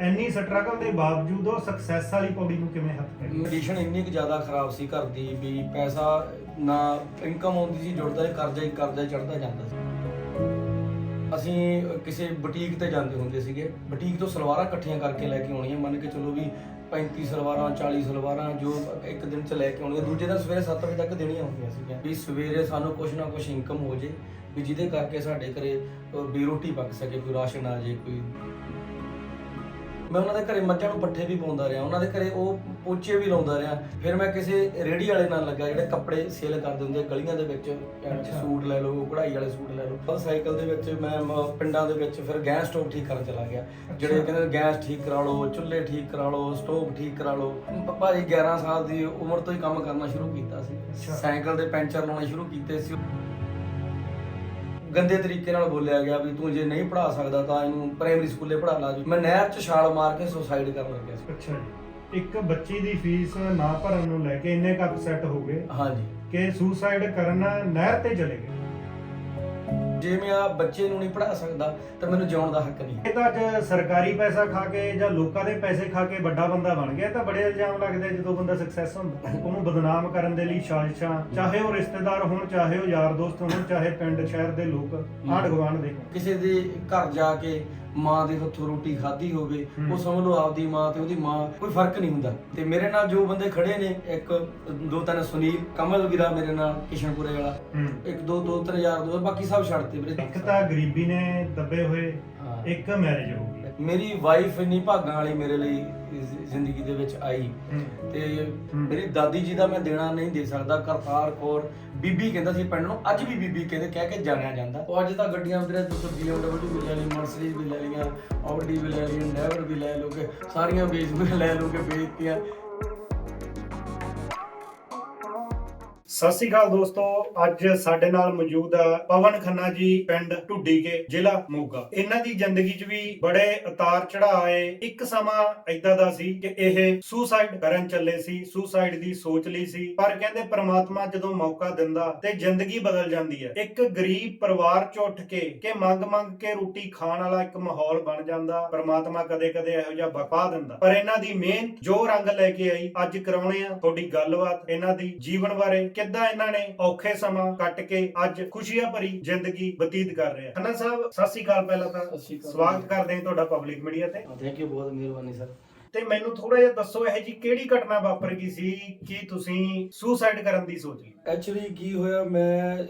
ਇੰਨੀ ਸਟਰਗਲ ਦੇ ਬਾਵਜੂਦ ਉਹ ਸਕਸੈਸ ਵਾਲੀ ਪੌੜੀ ਨੂੰ ਕਿਵੇਂ ਹੱਥ ਪਾਈ ਕੰਡੀਸ਼ਨ ਇੰਨੀ ਕੁ ਜ਼ਿਆਦਾ ਖਰਾਬ ਸੀ ਘਰ ਦੀ ਵੀ ਪੈਸਾ ਨਾ ਇਨਕਮ ਆਉਂਦੀ ਸੀ, ਜੁੜਦਾ ਹੀ ਕਰਜ਼ਾ ਹੀ ਕਰਜ਼ਾ ਚੜਦਾ ਜਾਂਦਾ ਸੀ। ਅਸੀਂ ਕਿਸੇ ਬੁਟੀਕ ਤੇ ਜਾਂਦੇ ਹੁੰਦੇ ਸੀਗੇ। ਬੁਟੀਕ ਤੋਂ ਸਲਵਾਰਾਂ ਇਕੱਠੀਆਂ ਕਰਕੇ ਲੈ ਕੇ ਆਉਣੀਆਂ। ਮੰਨ ਕੇ ਚਲੋ ਵੀ 35 ਸਲਵਾਰਾਂ 40 ਸਲਵਾਰਾਂ ਜੋ ਇੱਕ ਦਿਨ ਚ ਲੈ ਕੇ ਆਉਣੀਆਂ। ਦੂਜੇ ਦਿਨ ਸਵੇਰੇ 7 ਵਜੇ ਤੱਕ ਦੇਣੀਆਂ ਹੁੰਦੀਆਂ ਸੀਗੀਆਂ। ਵੀ ਸਵੇਰੇ ਸਾਨੂੰ ਕੁਝ ਨਾ ਕੁਝ ਇਨਕਮ ਹੋ ਜੇ, ਵੀ ਜਿਹਦੇ ਕਰਕੇ ਸਾਡੇ ਘਰੇ ਵੀ ਰੋਟੀ ਪੱਕ ਸਕੇ, ਕੋਈ ਰਾਸ਼ਨ ਆ ਜੇ, ਕੋਈ ਮੈਂ ਉਹਨਾਂ ਦੇ ਘਰੇ ਮੱਝਾਂ ਨੂੰ ਪੱਠੇ ਵੀ ਪਾਉਂਦਾ ਰਿਹਾ ਉਹਨਾਂ ਦੇ ਘਰੇ ਉਹ ਪੋਚੇ ਵੀ ਲਾਉਂਦਾ ਰਿਹਾ। ਫਿਰ ਮੈਂ ਕਿਸੇ ਰੇੜੀ ਵਾਲੇ ਨਾਲ ਲੱਗਾ ਜਿਹੜੇ ਕੱਪੜੇ ਸੇਲ ਕਰਦੇ ਹੁੰਦੇ ਗਲੀਆਂ ਦੇ ਵਿੱਚ। ਸੂਟ ਲੈ ਲਓ ਕਢਾਈ ਵਾਲੇ ਸੂਟ ਲੈ ਲਓ। ਬਸ ਸਾਈਕਲ ਦੇ ਵਿੱਚ ਮੈਂ ਪਿੰਡਾਂ ਦੇ ਵਿੱਚ ਫਿਰ ਗੈਸ ਸਟੋਵ ਠੀਕ ਕਰਨ ਚਲਾ ਗਿਆ। ਜਿਹੜੇ ਕਹਿੰਦੇ ਗੈਸ ਠੀਕ ਕਰਾ ਲਓ ਚੁੱਲ੍ਹੇ ਠੀਕ ਕਰਾ ਲਓ ਸਟੋਵ ਠੀਕ ਕਰਾ ਲਓ। ਭਾਜੀ 11 ਸਾਲ ਦੀ ਉਮਰ ਤੋਂ ਹੀ ਕੰਮ ਕਰਨਾ ਸ਼ੁਰੂ ਕੀਤਾ ਸੀ। ਸਾਈਕਲ ਦੇ ਪੈਂਚਰ ਲਾਉਣੇ ਸ਼ੁਰੂ ਕੀਤੇ ਸੀ। ਗੰਦੇ ਤਰੀਕੇ ਨਾਲ ਬੋਲਿਆ ਗਿਆ ਵੀ ਤੂੰ ਜੇ ਨਹੀਂ ਪੜਾ ਸਕਦਾ ਤਾਂ ਇਹਨੂੰ ਪ੍ਰਾਇਮਰੀ ਸਕੂਲੇ ਪੜਾ ਲਾ ਜੀ। ਮੈਂ ਨਹਿਰ 'ਚ ਛਾਲ ਮਾਰ ਕੇ ਸੁਸਾਈਡ ਕਰਨ ਲੱਗਿਆ ਸੀ। ਅੱਛਾ ਜੀ। ਇੱਕ ਬੱਚੀ ਦੀ ਫੀਸ ਨਾ ਭਰਨ ਨੂੰ ਲੈ ਕੇ ਇੰਨੇ ਕੁ ਅਪਸੈਟ ਹੋ ਗਏ ਹਾਂਜੀ। ਕਿ ਸੁਸਾਈਡ ਕਰਨ ਨਹਿਰ ਤੇ ਚਲੇ ਗਏ। ਜੇ ਮੈਂ ਆ ਬੱਚੇ ਨੂੰ ਨਹੀਂ ਪੜਾ ਸਕਦਾ ਤਾਂ ਮੈਨੂੰ ਜਿਉਣ ਦਾ ਹੱਕ ਨਹੀਂ ਇਹ ਤਾਂ ਅੱਜ ਸਰਕਾਰੀ ਪੈਸਾ ਖਾ ਕੇ ਜਾਂ ਲੋਕਾਂ ਦੇ ਪੈਸੇ ਖਾ ਕੇ ਵੱਡਾ ਬੰਦਾ ਬਣ ਗਿਆ ਤਾਂ ਬੜੇ ਇਲਜ਼ਾਮ ਲੱਗਦੇ ਜਦੋਂ ਬੰਦਾ ਸਕਸੈਸ ਹੁੰਦਾ ਉਹਨੂੰ ਬਦਨਾਮ ਕਰਨ ਦੇ ਲਈ ਸਾਜ਼ਿਸ਼ਾਂ ਚਾਹੇ ਉਹ ਰਿਸ਼ਤੇਦਾਰ ਹੋਣ ਚਾਹੇ ਉਹ ਯਾਰ ਦੋਸਤ ਹੋਣ ਚਾਹੇ ਪਿੰਡ ਸ਼ਹਿਰ ਦੇ ਲੋਕ ਆਂਢ ਗੁਆਂਢ ਦੇ। ਕਿਸੇ ਦੇ ਘਰ ਜਾ ਕੇ ਮਾਂ ਦੇ ਹੱਥੋਂ ਰੋਟੀ ਖਾਧੀ ਹੋਵੇ। ਉਹ ਸਮਝ ਲਓ ਆਪਦੀ ਮਾਂ ਤੇ ਉਹਦੀ ਮਾਂ ਕੋਈ ਫ਼ਰਕ ਨਹੀਂ ਹੁੰਦਾ। ਤੇ ਮੇਰੇ ਨਾਲ ਜੋ ਬੰਦੇ ਖੜੇ ਨੇ ਇੱਕ ਦੋ ਤਿੰਨ ਸੁਨੀਲ ਕਮਲ ਵੀਰਾ ਮੇਰੇ ਨਾਲ ਕਿਸ਼ਨਪੁਰੇ ਵਾਲਾ। ਇੱਕ ਦੋ ਦੋ ਤਿੰਨ ਯਾਰ ਦੋ ਬਾਕੀ ਸਭ ਛੱਡਤੇ ਵੀਰੇ। ਇੱਕ ਤਾਂ ਗਰੀਬੀ ਨੇ ਦੱਬੇ ਹੋਏ। ਇੱਕ ਮੈਰਿਜ ਹੋ ਗਈ। ਮੇਰੀ ਵਾਈਫ ਇੰਨੀ ਭਾਗਾਂ ਵਾਲੀ ਮੇਰੇ ਲਈ ਜ਼ਿੰਦਗੀ ਦੇ ਵਿੱਚ ਆਈ। ਤੇ। ਮੇਰੀ ਦਾਦੀ ਜੀ ਦਾ ਮੈਂ ਦੇਣਾ ਨਹੀਂ ਦੇ ਸਕਦਾ ਕਰਤਾਰ ਕੌਰ ਬੀਬੀ ਕਹਿੰਦਾ ਸੀ ਪਿੰਡ ਨੂੰ ਅੱਜ ਵੀ ਬੀਬੀ ਕਹਿੰਦੇ ਕਹਿ ਕੇ ਜਾਣਿਆ ਜਾਂਦਾ। ਉਹ ਅੱਜ ਤਾਂ ਗੱਡੀਆਂ ਵੀਰੇ ਤੁਸੀਂ BMW ਵੀ ਲੈ ਲਈ ਮਰਸੀਡੀਜ਼ ਵੀ ਲੈ ਲਈਆਂ ਆਡੀ ਵੀ ਲੈ ਲਈ ਡੈਵਰ ਵੀ ਲੈ ਲੋਗੇ ਸਾਰੀਆਂ ਵੀ ਲੈ ਲੋਗੇ ਵੇਚਤੀਆਂ। ਸਤਿ ਸ਼੍ਰੀ ਅਕਾਲ ਦੋਸਤੋ, ਅੱਜ ਸਾਡੇ ਨਾਲ ਮੌਜੂਦ ਆ ਪਵਨ ਖੰਨਾ ਜੀ, ਪਿੰਡ ਢੁੱਡੀਕੇ ਜ਼ਿਲ੍ਹਾ ਮੋਗਾ। ਇਹਨਾਂ ਦੀ ਜ਼ਿੰਦਗੀ 'ਚ ਵੀ ਬੜੇ ਉਤਾਰ ਚੜ੍ਹਾਅ ਆਏ। ਇੱਕ ਸਮਾਂ ਏਦਾਂ ਦਾ ਸੀ ਕਿ ਇਹ ਸੁਸਾਈਡ ਕਰਨ ਚੱਲੇ ਸੀ ਸੁਸਾਈਡ ਦੀ ਸੋਚ ਲਈ ਸੀ। ਪਰ ਕਹਿੰਦੇ ਪ੍ਰਮਾਤਮਾ ਜਦੋਂ ਮੌਕਾ ਦਿੰਦਾ ਤੇ ਜ਼ਿੰਦਗੀ ਬਦਲ ਜਾਂਦੀ ਹੈ। ਇੱਕ ਗਰੀਬ ਪਰਿਵਾਰ 'ਚ ਉੱਠ ਕੇ ਕਿ ਮੰਗ ਮੰਗ ਕੇ ਰੋਟੀ ਖਾਣ ਵਾਲਾ ਇੱਕ ਮਾਹੌਲ ਬਣ ਜਾਂਦਾ, ਪ੍ਰਮਾਤਮਾ ਕਦੇ-ਕਦੇ ਇਹੋ ਜਿਹਾ ਬਕਾ ਦਿੰਦਾ। ਪਰ ਇਹਨਾਂ ਦੀ ਮਿਹਨਤ ਜੋ ਰੰਗ ਲੈ ਕੇ ਆਈ, ਅੱਜ ਕਰਾਉਣੇ ਆ ਤੁਹਾਡੀ ਗੱਲਬਾਤ, ਇਹਨਾਂ ਦੀ ਜੀਵਨ ਬਾਰੇ ਕਿੱਦਾਂ ਇਹਨਾਂ ਨੇ ਔਖੇ ਸਮਾਂ ਕੱਟ ਕੇ ਅੱਜ ਖੁਸ਼ੀਆਂ ਭਰੀ ਜ਼ਿੰਦਗੀ ਬਤੀਤ ਕਰ ਰਹੇ ਆ। ਖੰਨਾ ਸਾਹਿਬ ਸਤਿ ਸ਼੍ਰੀ ਅਕਾਲ ਪਹਿਲਾਂ ਤਾਂ। ਸਵਾਗਤ ਕਰਦੇ ਹਾਂ ਤੁਹਾਡਾ ਪਬਲਿਕ ਮੀਡੀਆ ਤੇ। ਥੈਂਕ ਯੂ ਬਹੁਤ ਮਿਹਰਬਾਨੀ ਸਰ ਤੇ ਮੈਨੂੰ ਥੋੜਾ ਜਿਹਾ ਦੱਸੋ ਇਹ ਜੀ ਕਿਹੜੀ ਘਟਨਾ ਵਾਪਰ ਗਈ ਸੀ ਕਿ ਤੁਸੀਂ ਸੁਸਾਈਡ ਕਰਨ ਦੀ ਸੋਚ ਲਈ? ਐਕਚੁਅਲੀ ਕੀ ਹੋਇਆ ਮੈਂ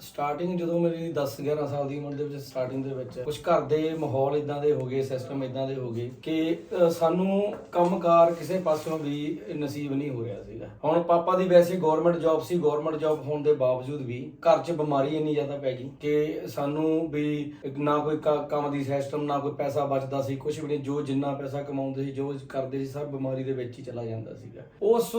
ਸਟਾਰਟਿੰਗ ਜਦੋਂ ਮੇਰੀ 10 11 ਸਾਲ ਦੀ ਉਮਰ ਦੇ ਵਿੱਚ ਸਟਾਰਟਿੰਗ ਦੇ ਵਿੱਚ ਕੁਝ ਘਰ ਦੇ ਮਾਹੌਲ ਇਦਾਂ ਦੇ ਹੋ ਗਏ ਸਿਸਟਮ ਇਦਾਂ ਦੇ ਹੋ ਗਏ ਕਿ ਅਹ, ਸਾਨੂੰ ਕੰਮਕਾਰ ਕਿਸੇ ਪਾਸਿਓਂ ਵੀ ਨਸੀਬ ਨਹੀਂ ਹੋ ਰਿਹਾ ਸੀਗਾ। ਹੁਣ ਪਾਪਾ ਦੀ ਵੈਸੇ ਗਵਰਨਮੈਂਟ ਜੌਬ ਸੀ ਗਵਰਨਮੈਂਟ ਜੌਬ ਹੋਣ ਦੇ ਬਾਵਜੂਦ ਵੀ ਘਰ 'ਚ ਬਿਮਾਰੀ ਇੰਨੀ ਜ਼ਿਆਦਾ ਪੈ ਗਈ ਕਿ ਸਾਨੂੰ ਵੀ ਨਾ ਕੋਈ ਕ- ਕੰਮ ਦੀ ਸਿਸਟਮ ਨਾ ਕੋਈ ਪੈਸਾ ਬਚਦਾ ਸੀ ਕੁਝ ਵੀ ਨਹੀਂ ਜੋ ਜਿੰਨਾ ਪੈਸਾ ਕਮਾਉਂਦੇ ਸੀ ਜੋ ਕਰਦੇ ਸੀ ਸਭ ਬਿਮਾਰੀ ਦੇ ਵਿੱਚ ਹੀ ਚਲਾ ਜਾਂਦਾ ਸੀਗਾ। ਉਸ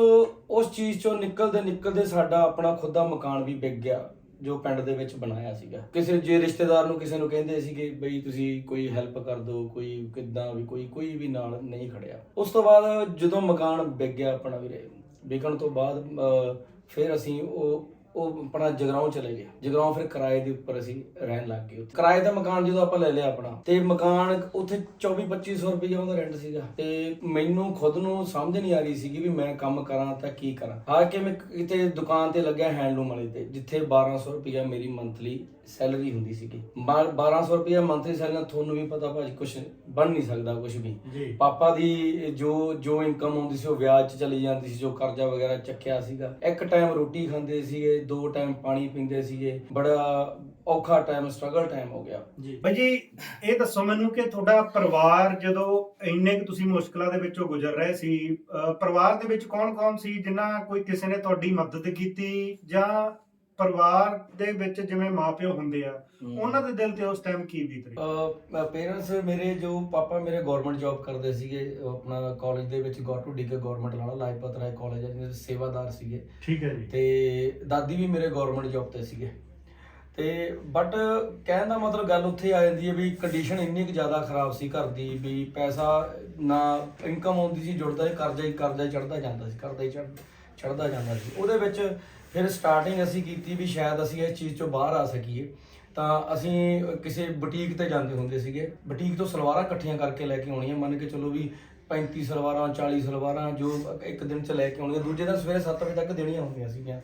ਉਸ ਚੀਜ਼ ਚੋਂ ਨਿਕਲਦੇ ਨਿਕਲਦੇ ਸਾਡਾ ਆਪਣਾ ਖੁਦ ਦਾ ਮਕਾਨ ਵੀ ਵਿਕ ਗਿਆ ਜੋ ਪਿੰਡ ਦੇ ਵਿੱਚ ਬਣਾਇਆ ਸੀਗਾ। ਕਿਸੇ ਜੇ ਰਿਸ਼ਤੇਦਾਰ ਨੂੰ ਕਿਸੇ ਨੂੰ ਕਹਿੰਦੇ ਸੀਗੇ ਬਈ ਤੁਸੀਂ ਕੋਈ ਹੈਲਪ ਕਰ ਦਿਓ ਕੋਈ ਕਿੱਦਾਂ ਵੀ ਕੋਈ ਕੋਈ ਵੀ ਨਾਲ ਨਹੀਂ ਖੜਿਆ। ਉਸ ਤੋਂ ਬਾਅਦ ਜਦੋਂ ਮਕਾਨ ਵਿਕ ਗਿਆ ਆਪਣਾ ਵੀਰੇ ਵਿਕਣ ਤੋਂ ਬਾਅਦ ਅਹ, ਫਿਰ ਅਸੀਂ ਉਹ ਉਹ ਆਪਣਾ ਜਗਰਾਉਂ ਚਲੇ ਗਏ ਜਗਰਾਉਂ ਫਿਰ ਕਿਰਾਏ ਦੇ ਉੱਪਰ ਅਸੀਂ ਰਹਿਣ ਲੱਗ ਗਏ ਉੱਥੇ। ਕਿਰਾਏ ਦਾ ਮਕਾਨ ਜਦੋਂ ਆਪਾਂ ਲੈ ਲਿਆ ਆਪਣਾ, ਤੇ ਮਕਾਨ ਉੱਥੇ 24 2500 ਰੁਪਏ ਉਹਦਾ ਰੈਂਟ ਸੀਗਾ। ਤੇ ਮੈਨੂੰ ਖੁਦ ਨੂੰ ਸਮਝ ਨਹੀਂ ਆ ਰਹੀ ਸੀਗੀ ਵੀ ਮੈਂ ਕੰਮ ਕਰਾਂ ਤਾਂ ਕੀ ਕਰਾਂ। ਹਾਰ ਕੇ ਮੈਂ ਕਿਤੇ ਦੁਕਾਨ ਤੇ ਲੱਗਿਆ ਹੈਂਡਲੂਮ ਵਾਲੇ ਤੇ, ਜਿੱਥੇ 1200 ਰੁਪਏ ਮੇਰੀ ਮੰਥਲੀ ਸੈਲਰੀ ਹੁੰਦੀ ਸੀਗੀ। ਬਾ- 1200 ਰੁਪਏ ਮੰਥਲੀ ਸੈਲਰੀ ਨਾਲ ਤੁਹਾਨੂੰ ਵੀ ਪਤਾ ਭਾਜੀ ਕੁਝ ਬਣ ਨਹੀਂ ਸਕਦਾ ਕੁਝ ਵੀ। ਜੀ। ਪਾਪਾ ਦੀ ਜੋ ਜੋ ਇਨਕਮ ਆਉਂਦੀ ਸੀ ਉਹ ਵਿਆਜ ਚ ਚਲੀ ਜਾਂਦੀ ਸੀ ਜੋ ਕਰਜ਼ਾ ਵਗੈਰਾ ਚੱਕਿਆ ਸੀਗਾ। ਇੱਕ ਟਾਈਮ ਰੋਟੀ ਖਾਂਦੇ ਸੀਗੇ ਦੋ ਟਾਈਮ ਪਾਣੀ ਪੀਂਦੇ ਸੀਗੇ। ਬੜਾ ਔਖਾ ਟਾਈਮ ਸਟਰਗਲ ਟਾਈਮ ਹੋ ਗਿਆ। ਜੀ। ਭਾਈ ਜੀ ਇਹ ਦੱਸੋ ਮੈਨੂੰ ਕਿ ਤੁਹਾਡਾ ਪਰਿਵਾਰ ਜਦੋਂ ਇੰਨੇ ਕੁ ਤੁਸੀਂ ਮੁਸ਼ਕਲਾਂ ਦੇ ਵਿੱਚੋਂ ਗੁਜ਼ਰ ਰਹੇ ਸੀ ਅਹ ਪਰਿਵਾਰ ਦੇ ਵਿੱਚ ਕੌਣ-ਕੌਣ ਸੀ ਜਿਨ੍ਹਾਂ ਕੋਈ ਕਿਸੇ ਨੇ ਤੁਹਾਡੀ ਮਦਦ ਕੀਤੀ ਜਾਂ ਪਰਿਵਾਰ ਦੇ ਵਿੱਚ ਜਿਵੇਂ ਮਾਪਿਓ ਹੁੰਦੇ ਆ ਉਹਨਾਂ ਦੇ ਦਿਲ ਤੇ ਉਸ ਟਾਈਮ ਕੀ ਬੀਤ ਰਹੀ? ਪੇਰੈਂਟਸ ਮੇਰੇ ਜੋ ਪਾਪਾ ਮੇਰੇ ਗਵਰਨਮੈਂਟ ਜੌਬ ਕਰਦੇ ਸੀਗੇ ਆਪਣਾ ਕਾਲਜ ਦੇ ਵਿੱਚ ਗੌਟੂ ਡੀਕੇ ਗਵਰਨਮੈਂਟ ਵਾਲਾ ਲਾਜਪਤ ਰਾਏ ਕਾਲਜ ਜਿਹਦੇ ਵਿੱਚ ਸੇਵਾਦਾਰ ਸੀਗੇ। ਠੀਕ ਹੈ ਜੀ। ਤੇ ਦਾਦੀ ਵੀ ਮੇਰੇ ਗਵਰਨਮੈਂਟ ਜੌਬ ਤੇ ਸੀਗੇ। ਤੇ ਬਟ ਕਹਿਣ ਦਾ ਮਤਲਬ ਗੱਲ ਉੱਥੇ ਆ ਜਾਂਦੀ ਹੈ ਵੀ ਕੰਡੀਸ਼ਨ ਇੰਨੀ ਕੁ ਜ਼ਿਆਦਾ ਖਰਾਬ ਸੀ ਘਰ ਦੀ ਵੀ ਪੈਸਾ ਨਾ ਇਨਕਮ ਆਉਂਦੀ ਸੀ ਜੁੜਦਾ ਹੀ ਕਰਜ਼ਾ ਹੀ ਕਰਜ਼ਾ ਚੜਦਾ ਜਾਂਦਾ ਸੀ ਕਰਜ਼ਾ ਹੀ ਚੜਦਾ ਜਾਂਦਾ ਸੀ। ਉਹਦੇ ਵਿੱਚ ਫਿਰ ਸਟਾਰਟਿੰਗ ਅਸੀਂ ਕੀਤੀ ਵੀ ਸ਼ਾਇਦ ਅਸੀਂ ਇਸ ਚੀਜ਼ ਚੋਂ ਬਾਹਰ ਆ ਸਕੀਏ। ਤਾਂ ਅਸੀਂ ਕਿਸੇ ਬੁਟੀਕ ਤੇ ਜਾਂਦੇ ਹੁੰਦੇ ਸੀਗੇ। ਬੁਟੀਕ ਤੋਂ ਸਲਵਾਰਾਂ ਇਕੱਠੀਆਂ ਕਰਕੇ ਲੈ ਕੇ ਆਉਣੀਆਂ। ਮੰਨ ਕੇ ਚਲੋ ਵੀ 35 ਸਲਵਾਰਾਂ 40 ਸਲਵਾਰਾਂ ਜੋ ਇੱਕ ਦਿਨ ਚ ਲੈ ਕੇ ਆਉਣੀਆਂ। ਦੂਜੇ ਦਿਨ ਸਵੇਰੇ 7 ਵਜੇ ਤੱਕ ਦੇਣੀਆਂ ਹੁੰਦੀਆਂ ਸੀਗੀਆਂ।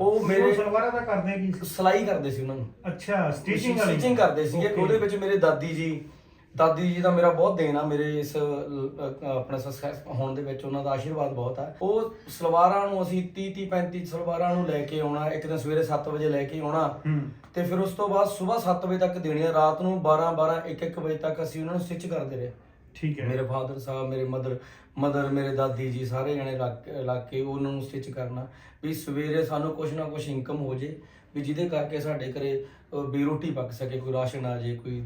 ਉਹ ਮੇਰੇ- ਸਲਵਾਰਾਂ ਦਾ ਕਰਦੇ ਕੀ? ਸਿਲਾਈ ਕਰਦੇ ਸੀ ਉਹਨਾਂ ਨੂੰ। ਅੱਛਾ ਸਟਿਚਿੰਗ ਵਾਲੀ ਸਟਿਚਿੰਗ ਕਰਦੇ ਸੀਗੇ. ਉਹਦੇ ਵਿੱਚ ਮੇਰੇ ਦਾਦੀ ਜੀ ਦਾਦੀ ਜੀ ਦਾ ਮੇਰਾ ਬਹੁਤ ਦੇਣ ਆ ਮੇਰੇ ਇਸ ਆਪਣਾ ਸਕਸੈਸ ਹੋਣ ਦੇ ਵਿੱਚ ਉਹਨਾਂ ਦਾ ਆਸ਼ੀਰਵਾਦ ਬਹੁਤ ਆ। ਉਹ ਸਲਵਾਰਾਂ ਨੂੰ ਅਸੀਂ 30 30 35 ਸਲਵਾਰਾਂ ਨੂੰ ਲੈ ਕੇ ਆਉਣਾ ਇੱਕ ਦਿਨ ਸਵੇਰੇ 7 ਵਜੇ ਲੈ ਕੇ ਆਉਣਾ ਤੇ ਫਿਰ ਉਸ ਤੋਂ ਬਾਅਦ ਸਵੇਰ 7 ਵਜੇ ਤੱਕ ਦੇਣੀਆਂ ਰਾਤ ਨੂੰ 12 12 1 1 ਵਜੇ ਤੱਕ ਅਸੀਂ ਉਹਨਾਂ ਨੂੰ ਸਟਿਚ ਕਰਦੇ ਰਹੇ। ਠੀਕ ਹੈ। ਮੇਰੇ ਫਾਦਰ ਸਾਹਿਬ ਮੇਰੇ ਮਦਰ ਮਦਰ ਮੇਰੇ ਦਾਦੀ ਜੀ ਸਾਰੇ ਜਣੇ ਲੱਗ ਕੇ ਉਹਨਾਂ ਨੂੰ ਸਟਿਚ ਕਰਨਾ ਵੀ ਸਵੇਰੇ ਸਾਨੂੰ ਕੁਛ ਨਾ ਕੁਛ ਇਨਕਮ ਹੋ ਜੇ ਵੀ ਜਿਹਦੇ ਕਰਕੇ ਸਾਡੇ ਘਰੇ ਵੀ ਰੋਟੀ ਪੱਕ ਸਕੇ ਕੋਈ ਰਾਸ਼ਨ ਆ ਜੇ ਕੋਈ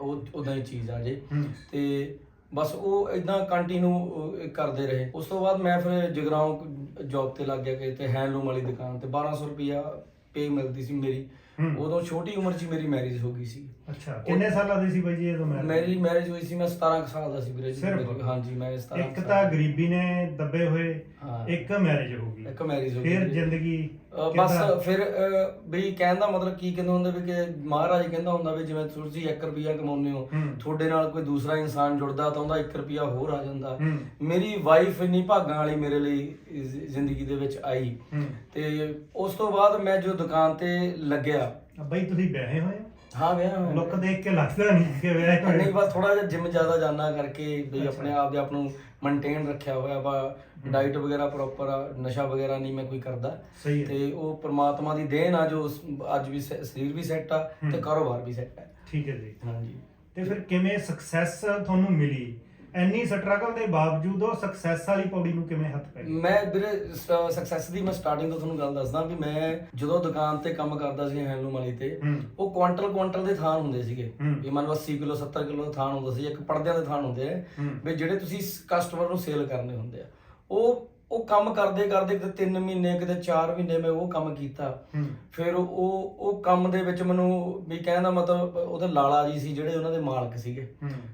ਉਹ ਉਦਾਂ ਹੀ ਚੀਜ਼ ਆ ਜੇ। ਹੂੰ। ਤੇ ਬਸ ਉਹ ਇਦਾਂ ਕੰਟੀਨਿਊ ਕਰਦੇ ਰਹੇ। ਉਸ ਤੋਂ ਬਾਅਦ ਮੈਂ ਫਿਰ ਜਗਰਾਉਂ ਜੌਬ ਤੇ ਲੱਗ ਗਿਆ ਕਿ ਤੇ ਹੈਂਡਲੂਮ ਵਾਲੀ ਦੁਕਾਨ ਤੇ 1200 ਰੁਪਿਆ ਪੇ ਮਿਲਦੀ ਸੀ ਮੇਰੀ। ਹੂੰ। ਉਦੋਂ ਛੋਟੀ ਉਮਰ 'ਚ ਹੀ ਮੇਰੀ ਮੈਰਿਜ ਹੋ ਗਈ ਸੀ। ਅੱਛਾ ਕਿੰਨੇ ਸਾਲਾਂ ਦੀ ਸੀ ਬਾਈ ਜੀ ਜਦੋਂ ਮੈਂ ਮੇਰੀ ਮੈਰਿਜ ਹੋਈ ਸੀ ਮੈਂ 17 ਕੁ ਸਾਲ ਦਾ ਸੀ ਵੀਰੇ ਜੀ। ਸਿਰਫ? ਮੇਰੀ- ਹਾਂਜੀ ਮੈਂ 17 ਇੱਕ ਕੁ ਤਾਂ ਸਾਲ ਗਰੀਬੀ ਨੇ ਦੱਬੇ ਹੋਏ ਹਾਂ। ਇੱਕ ਮੈਰਿਜ ਹੋ ਗਈ। ਇੱਕ ਮੈਰਿਜ ਹੋ ਗਈ ਫਿਰ ਜੀ। ਜ਼ਿੰਦਗੀ ਬਸ? ਫਿਰ ਵੀ ਕਹਿਣ ਦਾ ਮਤਲਬ ਕੀ ਕਹਿੰਦੇ ਹੁੰਦੇ ਵੀ ਕਿ ਮਹਾਰਾਜ ਕਹਿੰਦਾ ਹੁੰਦਾ ਵੀ ਜਿਵੇਂ ਤੁਸੀਂ 1 ਰੁਪਿਆ ਕਮਾਉਂਦੇ ਹੋ। ਤੁਹਾਡੇ ਨਾਲ ਕੋਈ ਦੂਸਰਾ ਇਨਸਾਨ ਜੁੜਦਾ ਤਾਂ ਉਹਦਾ 1 ਰੁਪਿਆ ਹੋਰ ਆ ਜਾਂਦਾ। ਮੇਰੀ ਵਾਈਫ ਇੰਨੀ ਭਾਗਾਂ ਵਾਲੀ ਮੇਰੇ ਲਈ ਜ਼ਿੰਦਗੀ ਦੇ ਵਿੱਚ ਆਈ ਤੇ ਉਸ ਤੋਂ ਬਾਅਦ ਮੈਂ ਜੋ ਦੁਕਾਨ ਤੇ ਲੱਗਿਆ ਬਾਈ ਤੁਸੀਂ ਵਿਆਹੇ ਹੋਏ ਹੋ? ਹਾਂ ਵਿਆਹ ਹੋਇਆ। ਲੁੱਕ ਦੇਖ ਕੇ ਲੱਗਦਾ ਨਹੀਂ ਕਿ ਵਿਆਹੇ ਨਹੀਂ ਬਸ ਥੋੜਾ ਜਿਹਾ ਜਿਮ ਜ਼ਿਆਦਾ ਜਾਣਾ ਕਰਕੇ ਵੀ। ਆਪਣੇ ਆਪ ਦੇ ਆਪ ਨੂੰ ਮੇਨਟੇਨ ਰੱਖਿਆ ਹੋਇਆ ਵਾ। ਡਾਈਟ ਵਗੈਰਾ ਪ੍ਰੋਪਰ ਨਸ਼ਾ ਵਗੈਰਾ ਨਹੀਂ ਮੈਂ ਕੋਈ ਕਰਦਾ। ਸਹੀ ਹੈ। ਤੇ ਉਹ ਪ੍ਰਮਾਤਮਾ ਦੀ ਦੇਣ ਆ ਜੋ ਅੱਜ ਵੀ ਸ- ਸਰੀਰ ਵੀ ਸੈੱਟ ਆ ਤੇ ਹੂੰ। ਕਾਰੋਬਾਰ ਵੀ ਸੈੱਟ ਆ। ਠੀਕ ਹੈ ਜੀ। ਹਾਂਜੀ। ਤੇ ਫਿਰ ਕਿਵੇਂ ਸਕਸੈਸ ਤੁਹਾਨੂੰ ਮਿਲੀ? ਐਨੀ ਸਟਰਗਲ ਦੇ ਬਾਵਜੂਦ ਉਹ ਸਕਸੈਸ ਵਾਲੀ ਪੌੜੀ ਨੂੰ ਕਿਵੇਂ ਹੱਥ ਪੈ ਗਏ ਮੈਂ ਵੀਰੇ ਸਕਸੈਸ ਦੀ ਮੈਂ ਸਟਾਰਟਿੰਗ ਤੋਂ ਤੁਹਾਨੂੰ ਗੱਲ ਦੱਸਦਾ ਵੀ ਮੈਂ ਜਦੋਂ ਦੁਕਾਨ ਤੇ ਕੰਮ ਕਰਦਾ ਸੀ ਹੈਂਡਲੂਮ ਵਾਲੀ ਤੇ ਹੂੰ ਉਹ ਕੁਆਂਟਲ ਕੁਆਂਟਲ ਦੇ ਥਾਨ ਹੁੰਦੇ ਸੀਗੇ ਹੂੰ। ਵੀ ਮੰਨ ਲਓ 80 ਕਿਲੋ 70 ਕਿਲੋ ਦਾ ਥਾਨ ਹੁੰਦਾ ਸੀ ਇੱਕ ਪਰਦਿਆਂ ਦੇ ਥਾਨ ਹੁੰਦੇ ਆ ਹੂੰ। ਵੀ ਜਿਹੜੇ ਤੁਸੀਂ ਕਸਟਮਰ ਨੂੰ ਸੇਲ ਕਰਨੇ ਹੁੰਦੇ ਆ ਉਹ ਉਹ ਕੰਮ ਕਰਦੇ ਕਰਦੇ ਕਿਤੇ 3 ਮਹੀਨੇ ਕਿਤੇ 4 ਮਹੀਨੇ ਮੈਂ ਉਹ ਕੰਮ ਕੀਤਾ। ਫਿਰ ਉਹ ਉਹ ਕੰਮ ਦੇ ਵਿੱਚ ਮੈਨੂੰ ਵੀ ਕਹਿਣ ਦਾ ਮਤਲਬ ਉਹਦੇ ਲਾਲਾ ਜੀ ਸੀ ਜਿਹੜੇ ਉਹਨਾਂ ਦੇ ਮਾਲਕ ਸੀਗੇ।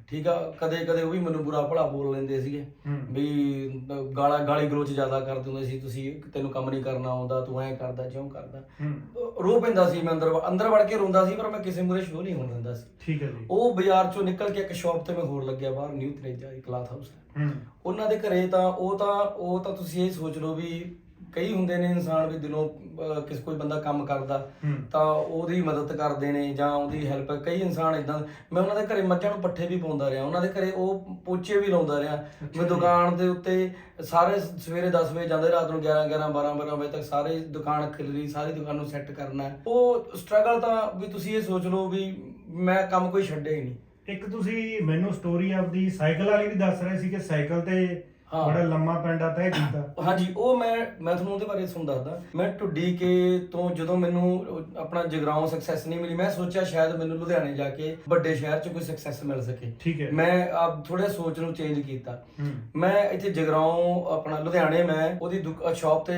ਠੀਕ ਆ ਕਦੇ ਕਦੇ ਉਹ ਵੀ ਮੈਨੂੰ ਬੁਰਾ ਭਲਾ ਬੋਲ ਲੈਂਦੇ ਸੀਗੇ। ਵੀ ਗਾਲਾਂ ਗਾਲੀ ਗਲੋਚ ਜ਼ਿਆਦਾ ਕਰਦੇ ਹੁੰਦੇ ਸੀ ਤੁਸੀਂ ਤੈਨੂੰ ਕੰਮ ਨਹੀਂ ਕਰਨਾ ਆਉਂਦਾ ਤੂੰ ਐਂ ਕਰਦਾ ਜਿਉਂ ਕਰਦਾ। ਰੋ ਪੈਂਦਾ ਸੀ ਮੈਂ ਅੰਦਰ ਅੰਦਰ ਵੜ ਕੇ ਰੋਂਦਾ ਸੀ ਪਰ ਮੈਂ ਕਿਸੇ ਮੂਰੇ ਸ਼ੋਅ ਨਹੀਂ ਹੋਣ ਦਿੰਦਾ ਸੀ। ਠੀਕ ਹੈ ਜੀ। ਉਹ ਬਾਜ਼ਾਰ ਚੋਂ ਨਿਕਲ ਕੇ ਇੱਕ ਸ਼ਾਪ ਤੇ ਮੈਂ ਹੋਰ ਲੱਗਿਆ ਬਾਹਰ ਨਿਊ ਤਨੇਜਾ ਕਲਾਥ ਹਾਊਸ ਹੂੰ। ਉਹਨਾਂ ਦੇ ਘਰੇ ਤਾਂ ਉਹ ਤਾਂ ਉਹ ਤਾਂ ਤੁਸੀਂ ਇਹ ਸੋਚ ਲਓ ਵੀ ਕਈ ਹੁੰਦੇ ਨੇ ਇਨਸਾਨ ਵੀ ਦਿਲੋਂ ਅਹ, ਕਿਸ ਕੋਈ ਬੰਦਾ ਕੰਮ ਕਰਦਾ ਹੂੰ। ਤਾਂ ਉਹਦੀ ਮਦਦ ਕਰਦੇ ਨੇ ਜਾਂ ਉਹਦੀ ਹੈਲਪ ਕਈ ਇਨਸਾਨ ਇਦਾਂ ਮੈਂ ਉਹਨਾਂ ਦੇ ਘਰੇ ਮੱਝਾਂ ਨੂੰ ਪੱਠੇ ਵੀ ਪਾਉਂਦਾ ਰਿਹਾ। ਉਹਨਾਂ ਦੇ ਘਰੇ ਉਹ ਪੋਚੇ ਵੀ ਲਾਉਂਦਾ ਰਿਹਾ। ਮੈਂ। ਦੁਕਾਨ ਦੇ ਉੱਤੇ ਸਾਰੇ ਸਵੇਰੇ 10 ਵਜੇ ਜਾਂਦੇ ਰਾਤ ਨੂੰ 11 11 12 12 ਵਜੇ ਤੱਕ ਸਾਰੇ ਦੁਕਾਨ ਖਿਲਰੀ ਸਾਰੀ ਦੁਕਾਨ ਨੂੰ ਸੈੱਟ ਕਰਨਾ। ਉਹ ਸਟਰਗਲ ਤਾਂ ਵੀ ਤੁਸੀਂ ਇਹ ਸੋਚ ਲਓ ਵੀ ਮੈਂ ਕੰਮ ਕੋਈ ਛੱਡਿਆ ਹੀ ਨਹੀਂ। ਇੱਕ ਤੁਸੀਂ ਮੈਨੂੰ ਸਟੋਰੀ ਆਪਦੀ ਸਾਈਕਲ ਵਾਲੀ ਵੀ ਦੱਸ ਰਹੇ ਸੀ ਕਿ ਸਾਈਕਲ ਤੇ ਹਾਂ। ਬੜਾ ਲੰਮਾ ਪੈਂਡਾ ਤੈਅ ਕੀਤਾ ਹਾਂਜੀ ਉਹ ਮੈਂ ਮੈਂ ਤੁਹਾਨੂੰ ਉਹਦੇ ਬਾਰੇ ਤੁਹਾਨੂੰ ਦੱਸਦਾ। ਮੈਂ ਢੁੱਡੀ ਕੇ ਤੋਂ ਜਦੋਂ ਮੈਨੂੰ ਉਹ ਆਪਣਾ ਜਗਰਾਉਂ ਸਕਸੈਸ ਨਹੀਂ ਮਿਲੀ ਮੈਂ ਸੋਚਿਆ ਸ਼ਾਇਦ ਮੈਨੂੰ ਲੁਧਿਆਣੇ ਜਾ ਕੇ ਵੱਡੇ ਸ਼ਹਿਰ 'ਚ ਕੋਈ ਸਕਸੈਸ ਮਿਲ ਸਕੇ। ਠੀਕ ਹੈ। ਮੈਂ ਆਪ ਥੋੜਾ ਸੋਚ ਨੂੰ ਚੇਂਜ ਕੀਤਾ। ਹੂੰ। ਮੈਂ ਇੱਥੇ ਜਗਰਾਉਂ ਆਪਣਾ ਲੁਧਿਆਣੇ ਮੈਂ ਉਹਦੀ ਸ਼ਾਪ ਤੇ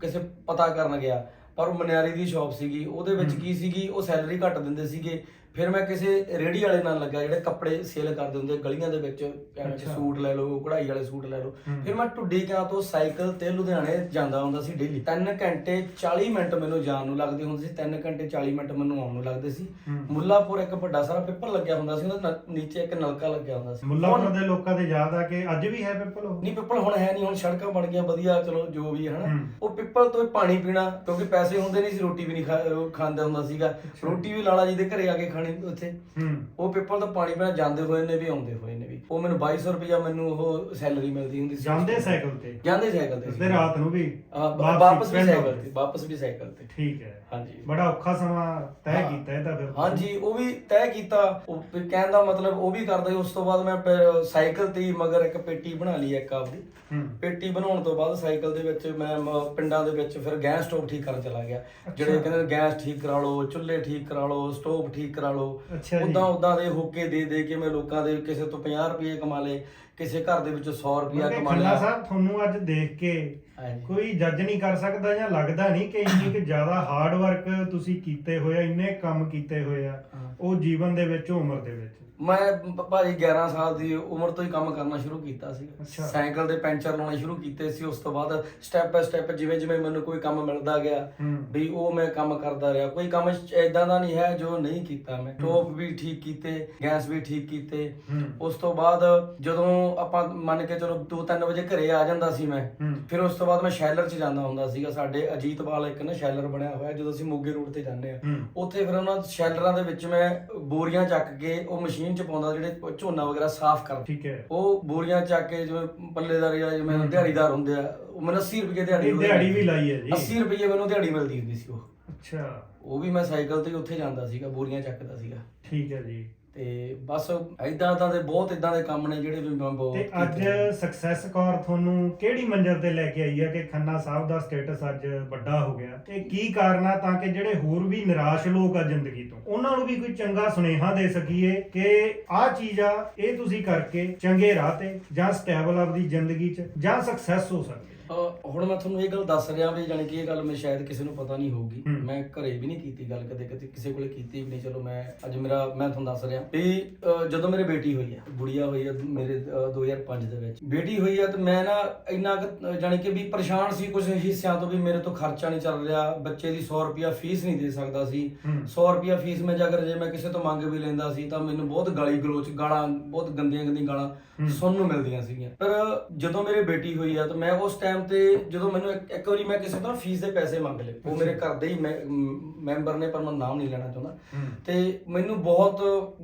ਕਿਸੇ ਪਤਾ ਕਰਨ ਗਿਆ। ਪਰ ਉਹ ਮਨਿਆਰੀ ਦੀ ਸ਼ਾਪ ਸੀਗੀ ਉਹਦੇ ਵਿੱਚ। ਕੀ ਸੀਗੀ? ਉਹ ਸੈਲਰੀ ਘੱਟ ਦਿੰਦੇ ਸੀਗੇ। ਫਿਰ ਮੈਂ ਕਿਸੇ ਰੇੜੀ ਵਾਲੇ ਨਾਲ ਲੱਗਾ ਜਿਹੜੇ ਕੱਪੜੇ ਸੇਲ ਕਰਦੇ ਹੁੰਦੇ ਗਲੀਆਂ ਦੇ ਵਿੱਚ ਐਵੇਂ ਅੱਛਾ। ਸੂਟ ਲੈ ਲਓ ਕਢਾਈ ਵਾਲੇ ਸੂਟ ਲੈ ਲਓ ਹੂੰ। ਫਿਰ ਮੈਂ ਢੁੱਡੀ ਕਿਆਂ ਤੋਂ ਸਾਈਕਲ ਤੇ ਲੁਧਿਆਣੇ ਜਾਂਦਾ ਹੁੰਦਾ ਸੀ ਡੇਲੀ 3 ਘੰਟੇ 40 ਮਿੰਟ ਮੈਨੂੰ ਜਾਣ ਨੂੰ ਲੱਗਦੇ ਹੁੰਦੇ ਸੀ 3 ਘੰਟੇ 40 ਮਿੰਟ ਮੈਨੂੰ ਆਉਣ ਨੂੰ ਲੱਗਦੇ ਸੀ ਹੂੰ। ਮੁੱਲਾਪੁਰ ਇੱਕ ਵੱਡਾ ਸਾਰਾ ਪਿੱਪਲ ਲੱਗਿਆ ਹੁੰਦਾ ਸੀ ਉਹਦੇ ਨ- ਨੀਚੇ ਇੱਕ ਨਲਕਾ ਲੱਗਿਆ ਹੁੰਦਾ ਸੀ ਮੁੱਲਾਪੁਰ ਹੁਣ- ਦੇ ਲੋਕਾਂ ਦੇ ਯਾਦ ਆ ਕਿ ਅੱਜ ਵੀ ਹੈ ਪਿੱਪਲ ਉਹ ਨਹੀਂ ਪਿੱਪਲ ਹੁਣ ਹੈ ਨਹੀਂ ਹੁਣ ਸੜਕਾਂ ਬਣ ਗਈਆਂ ਵਧੀਆ ਚਲੋ ਜੋ ਵੀ ਹੈ ਹਨਾ ਹੂੰ। ਉਹ ਪਿੱਪਲ ਤੋਂ ਹੀ ਪਾਣੀ ਪੀਣਾ ਕਿਉਂਕਿ ਪੈਸੇ ਹੁੰਦੇ ਨਹੀਂ ਸੀ ਰੋਟੀ ਵੀ ਨਹੀਂ ਖਾ- ਉਹ ਖਾਂਦਾ ਹੁੰਦਾ ਸੀਗਾ ਰੋਟੀ ਵੀ ਲਾਲਾ ਜੀ ਦੇ ਘਰੇ ਆ ਕੇ ਖਾਣੀ ਉੱਥੇ। ਹੂੰ। ਉਹ ਪਿੱਪਲ ਤੋਂ ਪਾਣੀ ਪੀਣਾ ਜਾਂਦੇ ਹੋਏ ਨੇ ਵੀ ਆਉਂਦੇ ਹੋਏ ਨੇ ਵੀ। ਉਹ ਮੈਨੂੰ 2200 ਰੁਪਇਆ ਮੈਨੂੰ ਉਹ ਸੈਲਰੀ ਮਿਲਦੀ ਹੁੰਦੀ ਸੀ। ਜਾਂਦੇ ਸਾਈਕਲ ਤੇ? ਜਾਂਦੇ ਸਾਈਕਲ ਤੇ ਤੇ ਰਾਤ ਨੂੰ ਵੀ? ਹਾਂ, ਵਾਪਸੀ ਵਾਪਸ ਵੀ ਪਿੰਡ ਸਾਈਕਲ। ਤੇ ਵਾਪਸ ਵੀ ਸਾਈਕਲ ਤੇ। ਠੀਕ ਹੈ। ਹਾਂਜੀ। ਬੜਾ ਔਖਾ ਸਮਾਂ ਤੈਅ ਹਾਂ। ਕੀਤਾ ਇਹ ਤਾਂ ਫਿਰ। ਹਾਂਜੀ ਉਹ ਵੀ ਤੈਅ ਕੀਤਾ। ਉਹ ਫਿਰ ਕਹਿਣ ਦਾ ਮਤਲਬ ਉਹ ਵੀ ਕਰਦਾ ਸੀ। ਉਸ ਤੋਂ ਬਾਅਦ ਮੈਂ ਫਿਰ ਸਾਈਕਲ ਤੇ ਹੀ ਮਗਰ ਇੱਕ ਪੇਟੀ ਬਣਾ ਲਈ ਇੱਕ ਆਪਦੀ। ਹੂੰ। ਪੇਟੀ ਬਣਾਉਣ ਤੋਂ ਬਾਅਦ ਸਾਈਕਲ ਦੇ ਵਿੱਚ ਮੈਂ ਮ- ਪਿੰਡਾਂ ਦੇ ਵਿੱਚ ਫਿਰ ਗੈਸ ਸਟੋਵ ਠੀਕ ਕਰਨ ਚਲਾ ਗਿਆ। ਜਿਹੜੇ ਕਹਿੰਦੇ ਨੇ ਗੈਸ ਠੀਕ ਕਰਾ ਲਓ ਚੁੱਲ੍ਹੇ ਠੀਕ ਕਰਾ ਲਓ ਸਟੋਵ ਠੀਕ ਕਰਾ ਲਓ ਅੱਛਾ ਜੀ। ਉਦਾਂ ਉਦਾਂ ਦੇ ਹੋਕੇ ਦੇ ਦੇ ਕੇ ਮੈਂ ਲੋਕਾਂ ਦੇ ਕਿਸੇ ਤੋਂ 50 ਰੁਪਏ ਕਮਾ ਲਏ ਕਿਸੇ ਘਰ ਦੇ ਵਿੱਚੋਂ 100 ਰੁਪਏ ਕਮਾ ਖੰਨਾ ਲਿਆ ਸਾਹਿਬ ਤੁਹਾਨੂੰ ਅੱਜ ਦੇਖ ਕੇ ਹਾਂਜੀ। ਕੋਈ ਜੱਜ ਨਹੀਂ ਕਰ ਸਕਦਾ ਜਾਂ ਲੱਗਦਾ ਨਹੀਂ ਕਿ ਇੰਨੀ ਕਿ ਜ਼ਿਆਦਾ ਹਾਰਡ ਵਰਕ ਤੁਸੀਂ ਕੀਤੇ ਹੋਏ ਆ ਇੰਨੇ ਕੰਮ ਕੀਤੇ ਹੋਏ ਆ ਹਾਂ। ਉਹ ਜੀਵਨ ਦੇ ਵਿੱਚ ਉਮਰ ਦੇ ਵਿੱਚ ਮੈਂ ਭ- ਭਾਜੀ 11 ਸਾਲ ਦੀ ਉਮਰ ਤੋਂ ਹੀ ਕੰਮ ਕਰਨਾ ਸ਼ੁਰੂ ਕੀਤਾ ਸੀ। ਅੱਛਾ। ਸਾਈਕਲ ਦੇ ਪੈਂਚਰ ਲਾਉਣੇ ਸ਼ੁਰੂ ਕੀਤੇ ਸੀ ਉਸ ਤੋਂ ਬਾਅਦ ਸਟੈਪ ਬਾਈ ਸਟੈਪ ਜਿਵੇਂ ਜਿਵੇਂ ਮੈਨੂੰ ਕੋਈ ਕੰਮ ਮਿਲਦਾ ਗਿਆ ਹੂੰ। ਵੀ ਉਹ ਮੈਂ ਕੰਮ ਕਰਦਾ ਰਿਹਾ। ਕੋਈ ਕੰਮ ਇਦਾਂ ਦਾ ਨਹੀਂ ਹੈ ਜੋ ਨਹੀਂ ਕੀਤਾ ਮੈਂ। ਟੋਪ ਵੀ ਠੀਕ ਕੀਤੇ ਗੈਸ ਵੀ ਠੀਕ ਕੀਤੇ। ਹੂੰ। ਉਸ ਤੋਂ ਬਾਅਦ ਜਦੋਂ ਆਪਾਂ ਮੰਨ ਕੇ ਚਲੋ 2-3 ਵਜੇ ਘਰੇ ਆ ਜਾਂਦਾ ਸੀ ਮੈਂ ਹੂੰ। ਫਿਰ ਉਸ ਤੋਂ ਬਾਅਦ ਮੈਂ ਸ਼ੈਲਰ 'ਚ ਜਾਂਦਾ ਹੁੰਦਾ ਸੀਗਾ। ਸਾਡੇ ਅਜੀਤਵਾਲ ਇੱਕ ਨਾ ਸ਼ੈਲਰ ਬਣਿਆ ਹੋਇਆ ਜਦੋਂ ਅਸੀਂ ਮੋਗੇ ਰੋਡ ਤੇ ਜਾਂਦੇ ਆ ਹੂੰ। ਉੱਥੇ ਫਿਰ ਉਹਨਾਂ ਸ਼ੈਲਰਾਂ ਦੇ ਵਿੱਚ ਮੈਂ ਬੋਰੀਆਂ ਚੱਕ ਕੇ ਉਹ ਮਸ਼ੀਨ 'ਚ ਪਾਉਂਦਾ ਜਿਹੜੇ ਝੋਨਾ ਵਗੈਰਾ ਸਾਫ਼ ਕਰ ਠੀਕ ਹੈ। ਉਹ ਬੋਰੀਆਂ ਚੱਕ ਕੇ ਜਿਵੇਂ ਪੱਲੇਦਾਰ ਜਾਂ ਜਿਵੇਂ। ਦਿਹਾੜੀਦਾਰ ਹੁੰਦੇ ਆ ਉਹ ਮੈਨੂੰ 80 ਰੁਪਏ ਦਿਹਾੜੀ ਦਿਹਾੜੀ ਵੀ ਲਾਈ ਹੈ ਜੀ। 80 ਰੁਪਏ ਮੈਨੂੰ ਦਿਹਾੜੀ ਮਿਲਦੀ ਹੁੰਦੀ ਸੀ ਉਹ। ਅੱਛਾ। ਉਹ ਵੀ ਮੈਂ ਸਾਈਕਲ ਤੇ ਉੱਥੇ ਜਾਂਦਾ ਸੀਗਾ ਬੋਰੀਆਂ ਚੱਕਦਾ ਸੀਗਾ। ਠੀਕ ਹੈ ਜੀ। ਤੇ ਬਸ ਐਦਾਂ ਤਾਂ ਦੇ ਬਹੁਤ ਇਦਾਂ ਦੇ ਕੰਮ ਨੇ ਜਿਹੜੇ ਵੀ ਮੈਂ ਬਹੁਤ ਤੇ ਅੱਜ ਕੀਤੇ। ਸਕਸੈਸ ਕੌਰ ਤੁਹਾਨੂੰ ਕਿਹੜੀ ਮੰਜ਼ਿਲ ਤੇ ਲੈ ਕੇ ਆਈ ਹੈ ਕਿ ਖੰਨਾ ਸਾਹਿਬ ਦਾ ਸਟੇਟਸ ਅੱਜ ਵੱਡਾ ਹੋ ਗਿਆ ਤੇ ਕੀ ਕਾਰਨ ਆ ਤਾਂ ਕਿ ਜਿਹੜੇ ਹੋਰ ਵੀ ਨਿਰਾਸ਼ ਲੋਕ ਆ ਜ਼ਿੰਦਗੀ ਤੋਂ ਉਹਨਾਂ ਨੂੰ ਵੀ ਕੋਈ ਚੰਗਾ ਸੁਨੇਹਾ ਦੇ ਸਕੀਏ ਕਿ ਆਹ ਚੀਜ਼ ਆ ਇਹ ਤੁਸੀਂ ਕਰਕੇ ਚੰਗੇ ਰਾਹ ਤੇ ਜਾਂ ਸਟੇਬਲ ਆਪਦੀ ਜ਼ਿੰਦਗੀ 'ਚ ਜਾਂ ਸਕਸੈਸ ਹੋ ਸਕਦੇ ਅਹ ਹੁਣ ਮੈਂ ਤੁਹਾਨੂੰ ਇਹ ਗੱਲ ਦੱਸ ਰਿਹਾ ਵੀ ਜਾਣੀ ਕਿ ਇਹ ਗੱਲ ਮੈਂ ਸ਼ਾਇਦ ਕਿਸੇ ਨੂੰ ਪਤਾ ਨਹੀਂ ਹੋਊਗੀ। ਹੂੰ। ਮੈਂ ਘਰੇ ਵੀ ਨਹੀਂ ਕੀਤੀ ਗੱਲ ਕਦੇ ਕਦੇ ਕਿਸੇ ਕੋਲੇ ਕੀਤੀ ਵੀ ਨਹੀਂ। ਚਲੋ ਮੈਂ ਅੱਜ ਮੇਰਾ ਮੈਂ ਤੁਹਾਨੂੰ ਦੱਸ ਰਿਹਾ ਵੀ ਅਹ ਜਦੋਂ ਮੇਰੇ ਬੇਟੀ ਹੋਈ ਆ ਗੁੜੀਆ ਹੋਈ ਆ ਮੇਰੇ ਅਹ 2005 ਦੇ ਵਿੱਚ। ਬੇਟੀ ਹੋਈ ਆ ਤੇ ਮੈਂ ਨਾ ਇੰਨਾ ਕੁ, ਅਹ ਜਾਣੀ ਕਿ ਵੀ ਪਰੇਸ਼ਾਨ ਸੀ ਕੁਝ ਹਿੱਸਿਆਂ ਤੋਂ ਵੀ ਮੇਰੇ ਤੋਂ ਖਰਚਾ ਨਹੀਂ ਚੱਲ ਰਿਹਾ। ਬੱਚੇ ਦੀ 100 ਰੁਪਿਆ ਫੀਸ ਨਹੀਂ ਦੇ ਸਕਦਾ ਸੀ। ਹੂੰ। 100 ਰੁਪਿਆ ਫੀਸ ਮੈਂ ਜਾਗਰ ਜੇ ਮੈਂ ਕਿਸੇ ਤੋਂ ਮੰਗ ਵੀ ਲੈਂਦਾ ਸੀ ਤਾਂ ਮੈਨੂੰ ਬਹੁਤ ਗਾਲੀ ਗਲੋਚ ਗਾਲਾਂ ਬਹੁਤ ਗੰਦੀਆਂ ਗੰਦੀਆਂ ਗਾਲਾਂ ਹੂੰ। ਸੁਣਨ ਨੂੰ ਮਿਲਦੀਆਂ ਸੀਗੀਆਂ। ਪਰ ਜਦੋਂ ਮੇਰੇ ਬੇਟੀ ਹੋਈ ਆ ਤਾਂ ਮੈਂ ਉਸ ਟਾਈਮ ਤੇ ਜਦੋਂ ਮੈਨੂੰ ਇੱਕ ਇੱਕ ਵਾਰੀ ਮੈਂ ਕਿਸੇ ਤੋਂ ਫੀਸ ਦੇ ਪੈਸੇ ਮੰਗ ਲਏ। ਉਹ ਮੇਰੇ ਘਰ ਦੇ ਹੀ ਮੈਂ- ਮ- ਮੈਂਬਰ ਨੇ ਪਰ ਮੈਂ ਨਾਮ ਨਹੀਂ ਲੈਣਾ ਚਾਹੁੰਦਾ। ਹੂੰ। ਤੇ ਮੈਨੂੰ ਬਹੁਤ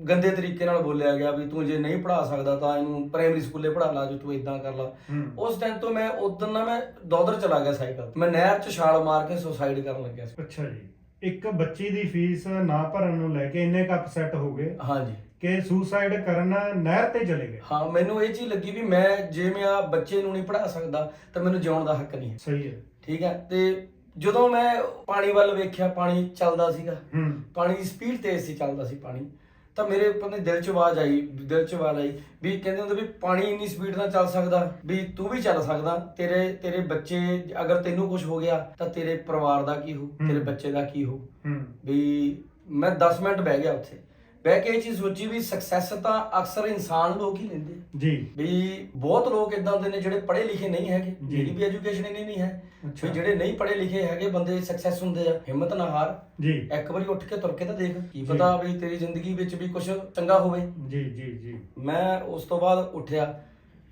ਗੰਦੇ ਤਰੀਕੇ ਨਾਲ ਬੋਲਿਆ ਗਿਆ ਵੀ ਤੂੰ ਜੇ ਨਹੀਂ ਪੜ੍ਹਾ ਸਕਦਾ ਤਾਂ ਇਹਨੂੰ ਪ੍ਰਾਇਮਰੀ ਸਕੂਲੇ ਪੜ੍ਹਾ ਲਾ ਜੋ ਤੂੰ ਇਦਾਂ ਕਰ ਲਾ। ਹੂੰ। ਉਸ ਟਾਈਮ ਤੋਂ ਮੈਂ ਉਦੋਂ ਨਾ ਮੈਂ ਦੌਦਰ ਚਲਾ ਗਿਆ ਸਾਈਕਲ ਤੇ। ਮੈਂ ਨਹਿਰ 'ਚ ਛਾਲ ਮਾਰ ਕੇ ਸੁਸਾਈਡ ਕਰਨ ਲੱਗਿਆ ਸੀ। ਅੱਛਾ ਜੀ। ਇੱਕ ਬੱਚੀ ਦੀ ਫੀਸ ਨਾ ਭਰਨ ਨੂੰ ਲੈ ਕੇ ਇੰਨੇ ਕੱਪ ਸੈੱਟ ਹੋ ਗਏ। ਹਾਂਜੀ। ਕਿ ਸੁਸਾਈਡ ਕਰਨ ਨਹਿਰ ਤੇ ਚਲੇ ਗਏ। ਹਾਂ ਮੈਨੂੰ ਇਹ ਚੀਜ਼ ਲੱਗੀ ਵੀ ਮੈਂ ਜੇ ਮੈਂ ਆ ਬੱਚੇ ਨੂੰ ਨਹੀਂ ਪੜ੍ਹਾ ਸਕਦਾ ਤਾਂ ਮੈਨੂੰ ਜਿਉਣ ਦਾ ਹੱਕ ਨਹੀਂ ਹੈ। ਸਹੀ ਹੈ। ਠੀਕ ਹੈ ਤੇ ਜਦੋਂ ਮੈਂ ਪਾਣੀ ਵੱਲ ਵੇਖਿਆ ਪਾਣੀ ਚੱਲਦਾ ਸੀਗਾ। ਹੂੰ। ਪਾਣੀ ਦੀ ਸਪੀਡ ਤੇਜ਼ ਸੀ ਚੱਲਦਾ ਸੀ ਪਾਣੀ। ਤਾਂ ਮੇਰੇ ਆਪਣੇ ਦਿਲ 'ਚ ਆਵਾਜ਼ ਆਈ ਦਿਲ 'ਚ ਆਵਾਜ਼ ਆਈ ਵੀ ਕਹਿੰਦੇ ਹੁੰਦੇ ਵੀ ਪਾਣੀ ਇੰਨੀ ਸਪੀਡ ਨਾਲ ਚੱਲ ਸਕਦਾ ਵੀ ਤੂੰ ਵੀ ਚੱਲ ਸਕਦਾ ਤੇਰੇ ਤੇਰੇ ਬੱਚੇ ਅਗਰ ਤੈਨੂੰ ਕੁਝ ਹੋ ਗਿਆ ਤਾਂ ਤੇਰੇ ਪਰਿਵਾਰ ਦਾ ਕੀ ਹੋ। ਤੇਰੇ ਬੱਚੇ ਦਾ ਕੀ ਹੂੰ। ਵੀ ਮੈਂ 10 ਮਿੰਟ ਬਹਿ ਗਿਆ ਉੱਥੇ। ਬਹਿ ਕੇ ਇਹ ਚੀਜ਼ ਸੋਚੀ ਵੀ ਸਕਸੈਸ ਤਾਂ ਅਕਸਰ ਇਨਸਾਨ ਲੋਕ ਹੀ ਲੈਂਦੇ ਆ। ਜੀ। ਵੀ ਬਹੁਤ ਲੋਕ ਇਦਾਂ ਦੇ ਨੇ ਜਿਹੜੇ ਪੜ੍ਹੇ ਲਿਖੇ ਨਹੀਂ ਹੈਗੇ। ਜੀ। ਮੇਰੀ ਵੀ ਐਜੂਕੇਸ਼ਨ ਇੰਨੀ ਨਹੀਂ ਹੈ। ਅੱਛਾ। ਵੀ ਜਿਹੜੇ ਨਹੀਂ ਪੜ੍ਹੇ ਲਿਖੇ ਹੈਗੇ ਬੰਦੇ ਸਕਸੈਸ ਹੁੰਦੇ ਆ। ਹਿੰਮਤ ਨਾ ਹਾਰ। ਜੀ। ਇੱਕ ਵਾਰੀ ਉੱਠ ਕੇ ਤੁਰ ਕੇ ਤਾਂ ਦੇਖ ਕੀ। ਪਤਾ ਵੀ ਤੇਰੀ ਜ਼ਿੰਦਗੀ ਵਿੱਚ ਵੀ ਕੁਝ ਚੰਗਾ ਹੋਵੇ। ਜੀ ਜੀ ਜੀ। ਮੈਂ ਉਸ ਤੋਂ ਬਾਅਦ ਉੱਠਿਆ।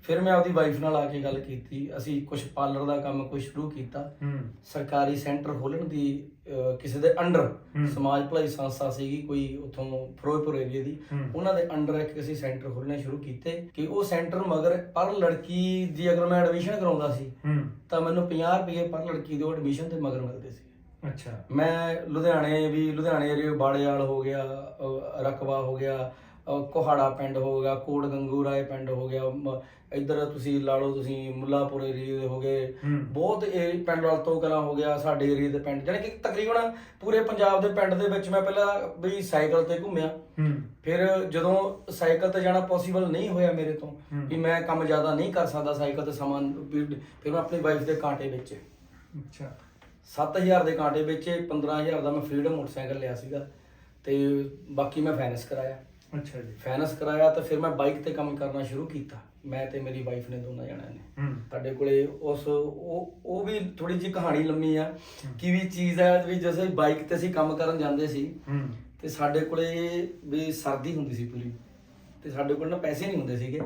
ਫਿਰ ਮੈਂ ਆਪਦੀ ਵਾਈਫ ਨਾਲ ਆ ਕੇ ਗੱਲ ਕੀਤੀ ਅਸੀਂ ਕੁਝ ਪਾਰਲਰ ਦਾ ਕੰਮ ਕੋਈ ਸ਼ੁਰੂ ਕੀਤਾ। ਹੂੰ। ਸਰਕਾਰੀ ਸੈਂਟਰ ਖੋਲਣ ਦੀ ਅਹ, ਕਿਸੇ ਦੇ ਅੰਡਰ ਹੂੰ। ਸਮਾਜ ਭਲਾਈ ਸੰਸਥਾ ਸੀਗੀ ਕੋਈ ਉੱਥੋਂ ਫਿਰੋਜ਼ਪੁਰ ਏਰੀਆ ਦੀ। ਹੂੰ। ਉਹਨਾਂ ਦੇ ਅੰਡਰ ਇੱਕ ਅਸੀਂ ਸੈਂਟਰ ਖੋਲਣੇ ਸ਼ੁਰੂ ਕੀਤੇ ਕਿ ਉਹ ਸੈਂਟਰ ਮਗਰ ਪਰ ਲੜਕੀ ਦੀ ਅਗਰ ਮੈਂ ਐਡਮਿਸ਼ਨ ਕਰਾਉਂਦਾ ਸੀ ਹੂੰ। ਤਾਂ ਮੈਨੂੰ 50 ਰੁਪਏ ਪਰ ਲੜਕੀ ਦੇ ਐਡਮਿਸ਼ਨ ਤੇ ਮਗਰ ਮਿਲਦੇ ਸੀ। ਅੱਛਾ। ਮੈਂ ਲੁਧਿਆਣੇ ਵੀ ਲੁਧਿਆਣੇ ਏਰੀਏ ਬਾੜੇਵਾਲ ਹੋ ਗਿਆ ਅਹ ਰਕਬਾ ਹੋ ਗਿਆ ਕੋਹਾੜਾ ਪਿੰਡ ਹੋ ਗਿਆ ਕੋਟ ਗੰਗੂ ਰਾਏ ਪਿੰਡ ਹੋ ਗਿਆ ਇੱਧਰ ਤੁਸੀਂ ਲਾ ਲਓ ਤੁਸੀਂ ਮੁੱਲਾਪੁਰ ਏਰੀਏ ਦੇ ਹੋ ਗਏ। ਬਹੁਤ ਇਹ ਪਿੰਡ ਵਾਲ ਤੋਂ ਕਲਾਂ ਹੋ ਗਿਆ ਸਾਡੇ ਏਰੀਏ ਦੇ ਪਿੰਡ ਜਾਣੀ ਕਿ ਤਕਰੀਬਨ ਪੂਰੇ ਪੰਜਾਬ ਦੇ ਪਿੰਡ ਦੇ ਵਿੱਚ ਮੈਂ ਪਹਿਲਾਂ ਵੀ ਸਾਈਕਲ ਤੇ ਘੁੰਮਿਆ। ਫਿਰ ਜਦੋਂ ਸਾਈਕਲ ਤੇ ਜਾਣਾ ਪੋਸੀਬਲ ਨਹੀਂ ਹੋਇਆ ਮੇਰੇ ਤੋਂ। ਵੀ ਮੈਂ ਕੰਮ ਜ਼ਿਆਦਾ ਨਹੀਂ ਕਰ ਸਕਦਾ ਸਾਈਕਲ ਤੇ ਸਮਾਂ ਫਿਰ ਮੈਂ ਆਪਣੀ ਵਾਈਫ ਦੇ ਕਾਂਟੇ ਵਿੱਚ। ਅੱਛਾ। 7000 ਦੇ ਕਾਂਟੇ ਵਿੱਚ 15000 ਦਾ ਮੈਂ ਫਰੀडम ਮੋਟਰਸਾਈਕਲ ਲਿਆ ਸੀਗਾ ਤੇ ਬਾਕੀ ਮੈਂ ਫਾਈਨੈਂਸ ਕਰਾਇਆ। ਅੱਛਾ ਜੀ। ਫਾਈਨੈਂਸ ਕਰਾਇਆ ਤਾਂ ਫਿਰ ਮੈਂ ਬਾਈਕ ਤੇ ਕੰਮ ਕਰਨਾ ਸ਼ੁਰੂ ਕੀਤਾ। ਮੈਂ ਤੇ ਮੇਰੀ ਵਾਈਫ ਨੇ ਦੋਨਾਂ ਜਣਿਆਂ ਨੇ। ਹੂੰ। ਸਾਡੇ ਕੋਲੇ ਉਸ ਉਹ ਉਹ ਵੀ ਥੋੜੀ ਜਿਹੀ ਕਹਾਣੀ ਲੰਮੀ ਆ ਕੀ ਵੀ ਚੀਜ਼ ਹੈ ਵੀ ਜਦੋਂ ਬਾਈਕ ਤੇ ਅਸੀਂ ਕੰਮ ਕਰਨ ਜਾਂਦੇ ਸੀ ਹੂੰ। ਤੇ ਸਾਡੇ ਕੋਲੇ ਵੀ ਸਰਦੀ ਹੁੰਦੀ ਸੀ ਪੂਰੀ। ਤੇ ਸਾਡੇ ਕੋਲ ਨਾ ਪੈਸੇ ਨਹੀਂ ਹੁੰਦੇ ਸੀਗੇ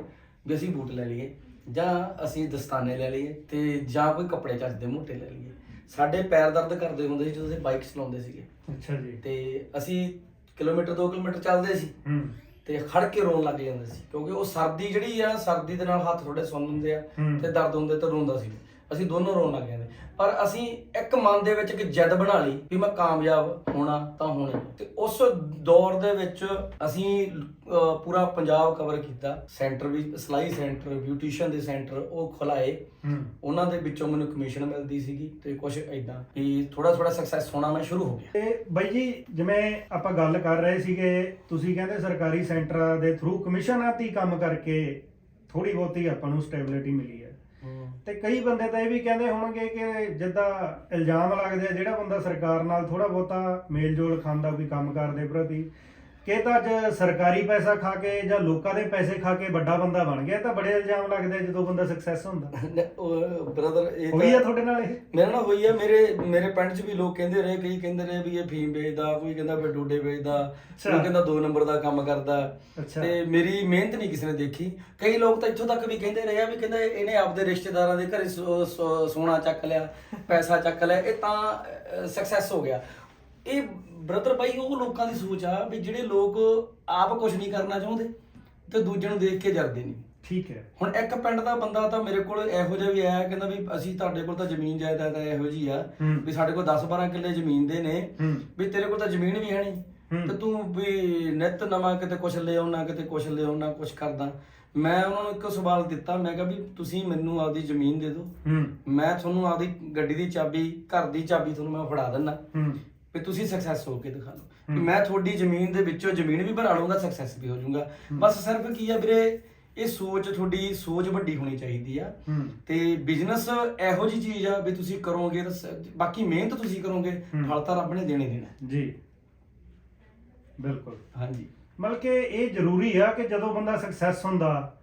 ਵੀ ਅਸੀਂ ਬੂਟ ਲੈ ਲਈਏ ਜਾਂ ਅਸੀਂ ਦਸਤਾਨੇ ਲੈ ਲਈਏ ਤੇ ਜਾਂ ਕੋਈ ਕੱਪੜੇ ਚੱਜ ਦੇ ਮੋਟੇ ਲੈ ਲਈਏ। ਸਾਡੇ ਪੈਰ ਦਰਦ ਕਰਦੇ ਹੁੰਦੇ ਸੀ ਜਦੋਂ ਅਸੀਂ ਬਾਈਕ ਚਲਾਉਂਦੇ ਸੀਗੇ। ਅੱਛਾ ਜੀ। ਤੇ ਅਸੀਂ ਕਿਲੋਮੀਟਰ 2 ਕਿਲੋਮੀਟਰ ਚੱਲਦੇ ਸੀ। ਹੂੰ। ਤੇ ਖੜ ਕੇ ਰੋਣ ਲੱਗ ਜਾਂਦੇ ਸੀ। ਕਿਉਂਕਿ ਉਹ ਸਰਦੀ ਜਿਹੜੀ ਆ ਸਰਦੀ ਦੇ ਨਾਲ ਹੱਥ ਥੋੜੇ ਸੁੰਨ ਹੁੰਦੇ ਆ। ਤੇ ਦਰਦ ਹੁੰਦੇ ਤੇ ਰੋਂਦਾ ਸੀ। ਅਸੀਂ ਦੋਨੋਂ ਰੋਣ ਲੱਗ ਜਾਂਦੇ। ਪਰ ਅਸੀਂ ਇੱਕ ਮਨ ਦੇ ਵਿੱਚ ਇੱਕ ਜਿੱਦ ਬਣਾ ਲਈ ਵੀ ਮੈਂ ਕਾਮਯਾਬ ਹੋਣਾ ਤਾਂ ਹੋਣਾ। ਹੀ। ਤੇ ਉਸ ਦੌਰ ਦੇ ਵਿੱਚ ਅਸੀਂ ਅਹ, ਪੂਰਾ ਪੰਜਾਬ ਕਵਰ ਕੀਤਾ। ਸੈਂਟਰ ਵੀ ਸਲਾਈ ਸੈਂਟਰ ਬਿਊਟੀਸ਼ੀਅਨ ਦੇ ਸੈਂਟਰ ਉਹ ਖੁਲਾਏ। ਹੂੰ। ਉਹਨਾਂ ਦੇ ਵਿੱਚੋਂ ਮੈਨੂੰ ਕਮਿਸ਼ਨ ਮਿਲਦੀ ਸੀਗੀ ਤੇ ਕੁਝ ਇਦਾਂ ਵੀ ਥੋੜਾ ਥੋੜਾ ਸਕਸੈਸ ਹੋਣਾ ਮੈਂ ਸ਼ੁਰੂ ਹੋ ਗਿਆ। ਤੇ ਬਾਈ ਜੀ ਜਿਵੇਂ ਆਪਾਂ ਗੱਲ ਕਰ ਰਹੇ ਸੀਗੇ ਤੁਸੀਂ ਕਹਿੰਦੇ ਸਰਕਾਰੀ ਸੈਂਟਰਾਂ ਦੇ ਥਰੂ ਕਮਿਸ਼ਨਾਂ ਤੇ ਹੀ ਕੰਮ ਕਰਕੇ ਥੋੜੀ ਬਹੁਤੀ ਆਪਾਂ ਨੂੰ ਸਟੇਬਿਲਿਟੀ ਮਿਲੀ। ਤੇ ਕਈ ਬੰਦੇ ਤਾਂ ਇਹ ਵੀ ਕਹਿੰਦੇ ਹੋਣਗੇ ਕਿ ਜਿੱਦਾਂ ਇਲਜ਼ਾਮ ਲੱਗਦੇ ਆ ਜਿਹੜਾ ਬੰਦਾ ਸਰਕਾਰ ਨਾਲ ਥੋੜਾ ਬਹੁਤਾ ਮੇਲ ਜੋਲ ਖਾਂਦਾ, ਕੋਈ ਕੰਮਕਾਰ ਦੇ ਪ੍ਰਤੀ ਕਿ ਇਹ ਤਾਂ ਅੱਜ ਸਰਕਾਰੀ ਪੈਸਾ ਖਾ ਕੇ ਜਾਂ ਲੋਕਾਂ ਦੇ ਪੈਸੇ ਖਾ ਕੇ ਵੱਡਾ ਬੰਦਾ ਬਣ ਗਿਆ ਇਹ ਤਾਂ ਬੜੇ ਇਲਜ਼ਾਮ ਲੱਗਦੇ ਆ ਜਦੋਂ ਬੰਦਾ ਸਕਸੈਸ ਹੁੰਦਾ। ਬ੍ਰਦਰ ਇਹ ਹੋਈ ਆ ਤਾਂ ਤੁਹਾਡੇ ਨਾਲ ਇਹ? ਮੇਰੇ ਨਾਲ ਹੋਈ ਆ ਮੇਰੇ ਮੇਰੇ ਪਿੰਡ 'ਚ ਵੀ ਲੋਕ ਕਹਿੰਦੇ ਰਹੇ ਕਈ ਕਹਿੰਦੇ ਰਹੇ ਵੀ ਇਹ ਫੀਮ ਵੇਚਦਾ ਕੋਈ ਕਹਿੰਦਾ ਵੀ ਡੋਡੇ ਵੇਚਦਾ। ਕੋਈ ਕਹਿੰਦਾ 2 ਨੰਬਰ ਦਾ ਕੰਮ ਕਰਦਾ। ਅੱਛਾ। ਤੇ ਮੇਰੀ ਮਿਹਨਤ ਨਹੀਂ ਕਿਸੇ ਨੇ ਦੇਖੀ। ਕਈ ਲੋਕ ਤਾਂ ਇੱਥੋਂ ਤੱਕ ਵੀ ਕਹਿੰਦੇ ਰਹੇ ਆ ਵੀ ਕਹਿੰਦਾ ਇਹਨੇ ਆਪਦੇ ਰਿਸ਼ਤੇਦਾਰਾਂ ਦੇ ਘਰੇ ਸੋਨਾ ਚੱਕ ਲਿਆ ਪੈਸਾ ਚੱਕ ਲਿਆ ਇਹ ਤਾਂ ਸਕਸੈਸ ਹੋ ਗਿਆ। ਇਹ ਬ੍ਰਦਰ ਬਾਈ ਉਹ ਲੋਕਾਂ ਦੀ ਸੋਚ ਆ ਵੀ ਜਿਹੜੇ ਲੋਕ ਆਪ ਕੁਝ ਨਹੀਂ ਕਰਨਾ ਚਾਹੁੰਦੇ ਤੇ ਦੂਜੇ ਨੂੰ ਦੇਖ ਕੇ ਜਰਦੇ ਨਹੀਂ। ਠੀਕ ਹੈ। ਹੁਣ ਇੱਕ ਪਿੰਡ ਦਾ ਬੰਦਾ ਤਾਂ ਮੇਰੇ ਕੋਲ ਇਹੋ ਜਿਹਾ ਵੀ ਆਇਆ ਕਹਿੰਦਾ ਵੀ ਅਸੀਂ ਤੁਹਾਡੇ ਕੋਲ ਤਾਂ ਜ਼ਮੀਨ ਜਾਇਦਾਦ ਇਹੋ ਜੀ ਆ। ਵੀ ਸਾਡੇ ਕੋਲ 10 12 ਕਿੱਲੇ ਜ਼ਮੀਨ ਦੇ ਨੇ। ਵੀ ਤੇਰੇ ਕੋਲ ਤਾਂ ਜ਼ਮੀਨ ਵੀ ਹੈ ਨਹੀਂ। ਤੇ ਤੂੰ ਵੀ ਨਿਤ ਨਵਾਂ ਕਿਤੇ ਕੁਛ ਲੈ ਆਉਣਾ ਕਿਤੇ ਕੁਛ ਲੈ ਆਉਣਾ ਕੁਛ ਕਰਦਾ। ਮੈਂ ਉਹਨਾਂ ਨੂੰ ਇੱਕ ਸਵਾਲ ਦਿੱਤਾ ਮੈਂ ਕਿਹਾ ਵੀ ਤੁਸੀਂ ਮੈਨੂੰ ਆਪਦੀ ਜ਼ਮੀਨ ਦੇ ਦਿਓ। ਮੈਂ ਤੁਹਾਨੂੰ ਆਪਦੀ ਗੱਡੀ ਦੀ ਚਾਬੀ ਘਰ ਦੀ ਚਾਬੀ ਤੁਹਾਨੂੰ ਮੈਂ ਫੜਾ ਦਿੰਦਾ। ਵੀ ਤੁਸੀਂ ਸਕਸੈਸ ਹੋ ਕੇ ਦਿਖਾ ਲਓ ਕਿ ਹੂੰ। ਮੈਂ ਤੁਹਾਡੀ ਜ਼ਮੀਨ ਦੇ ਵਿੱਚੋਂ ਜ਼ਮੀਨ ਵੀ ਭਰਾ ਲਵਾਂਗਾ ਸਕਸੈਸ ਵੀ ਹੋ ਜਾਊਗਾ। ਬਸ ਸਿਰਫ ਕੀ ਆ ਵੀਰੇ ਇਹ ਸੋਚ ਤੁਹਾਡੀ ਸੋਚ ਵੱਡੀ ਹੋਣੀ ਚਾਹੀਦੀ ਆ। ਤੇ ਬਿਜ਼ਨਸ ਇਹੋ ਜੀ ਚੀਜ਼ ਆ ਵੀ ਤੁਸੀਂ ਕਰੋਗੇ ਤਾਂ ਸ- ਬਾਕੀ ਮਿਹਨਤ ਤੁਸੀਂ ਕਰੋਗੇ। ਫਲ ਤਾਂ ਰੱਬ ਨੇ ਦੇਣੇ ਹੀ ਦੇਣਾ। ਜੀ। ਬਿਲਕੁਲ। ਹਾਂਜੀ। ਮਤਲਬ ਕਿ ਇਹ ਜ਼ਰੂਰੀ ਆ ਕਿ ਜਦੋਂ ਬੰਦਾ ਸਕਸੈਸ ਹੁੰਦਾ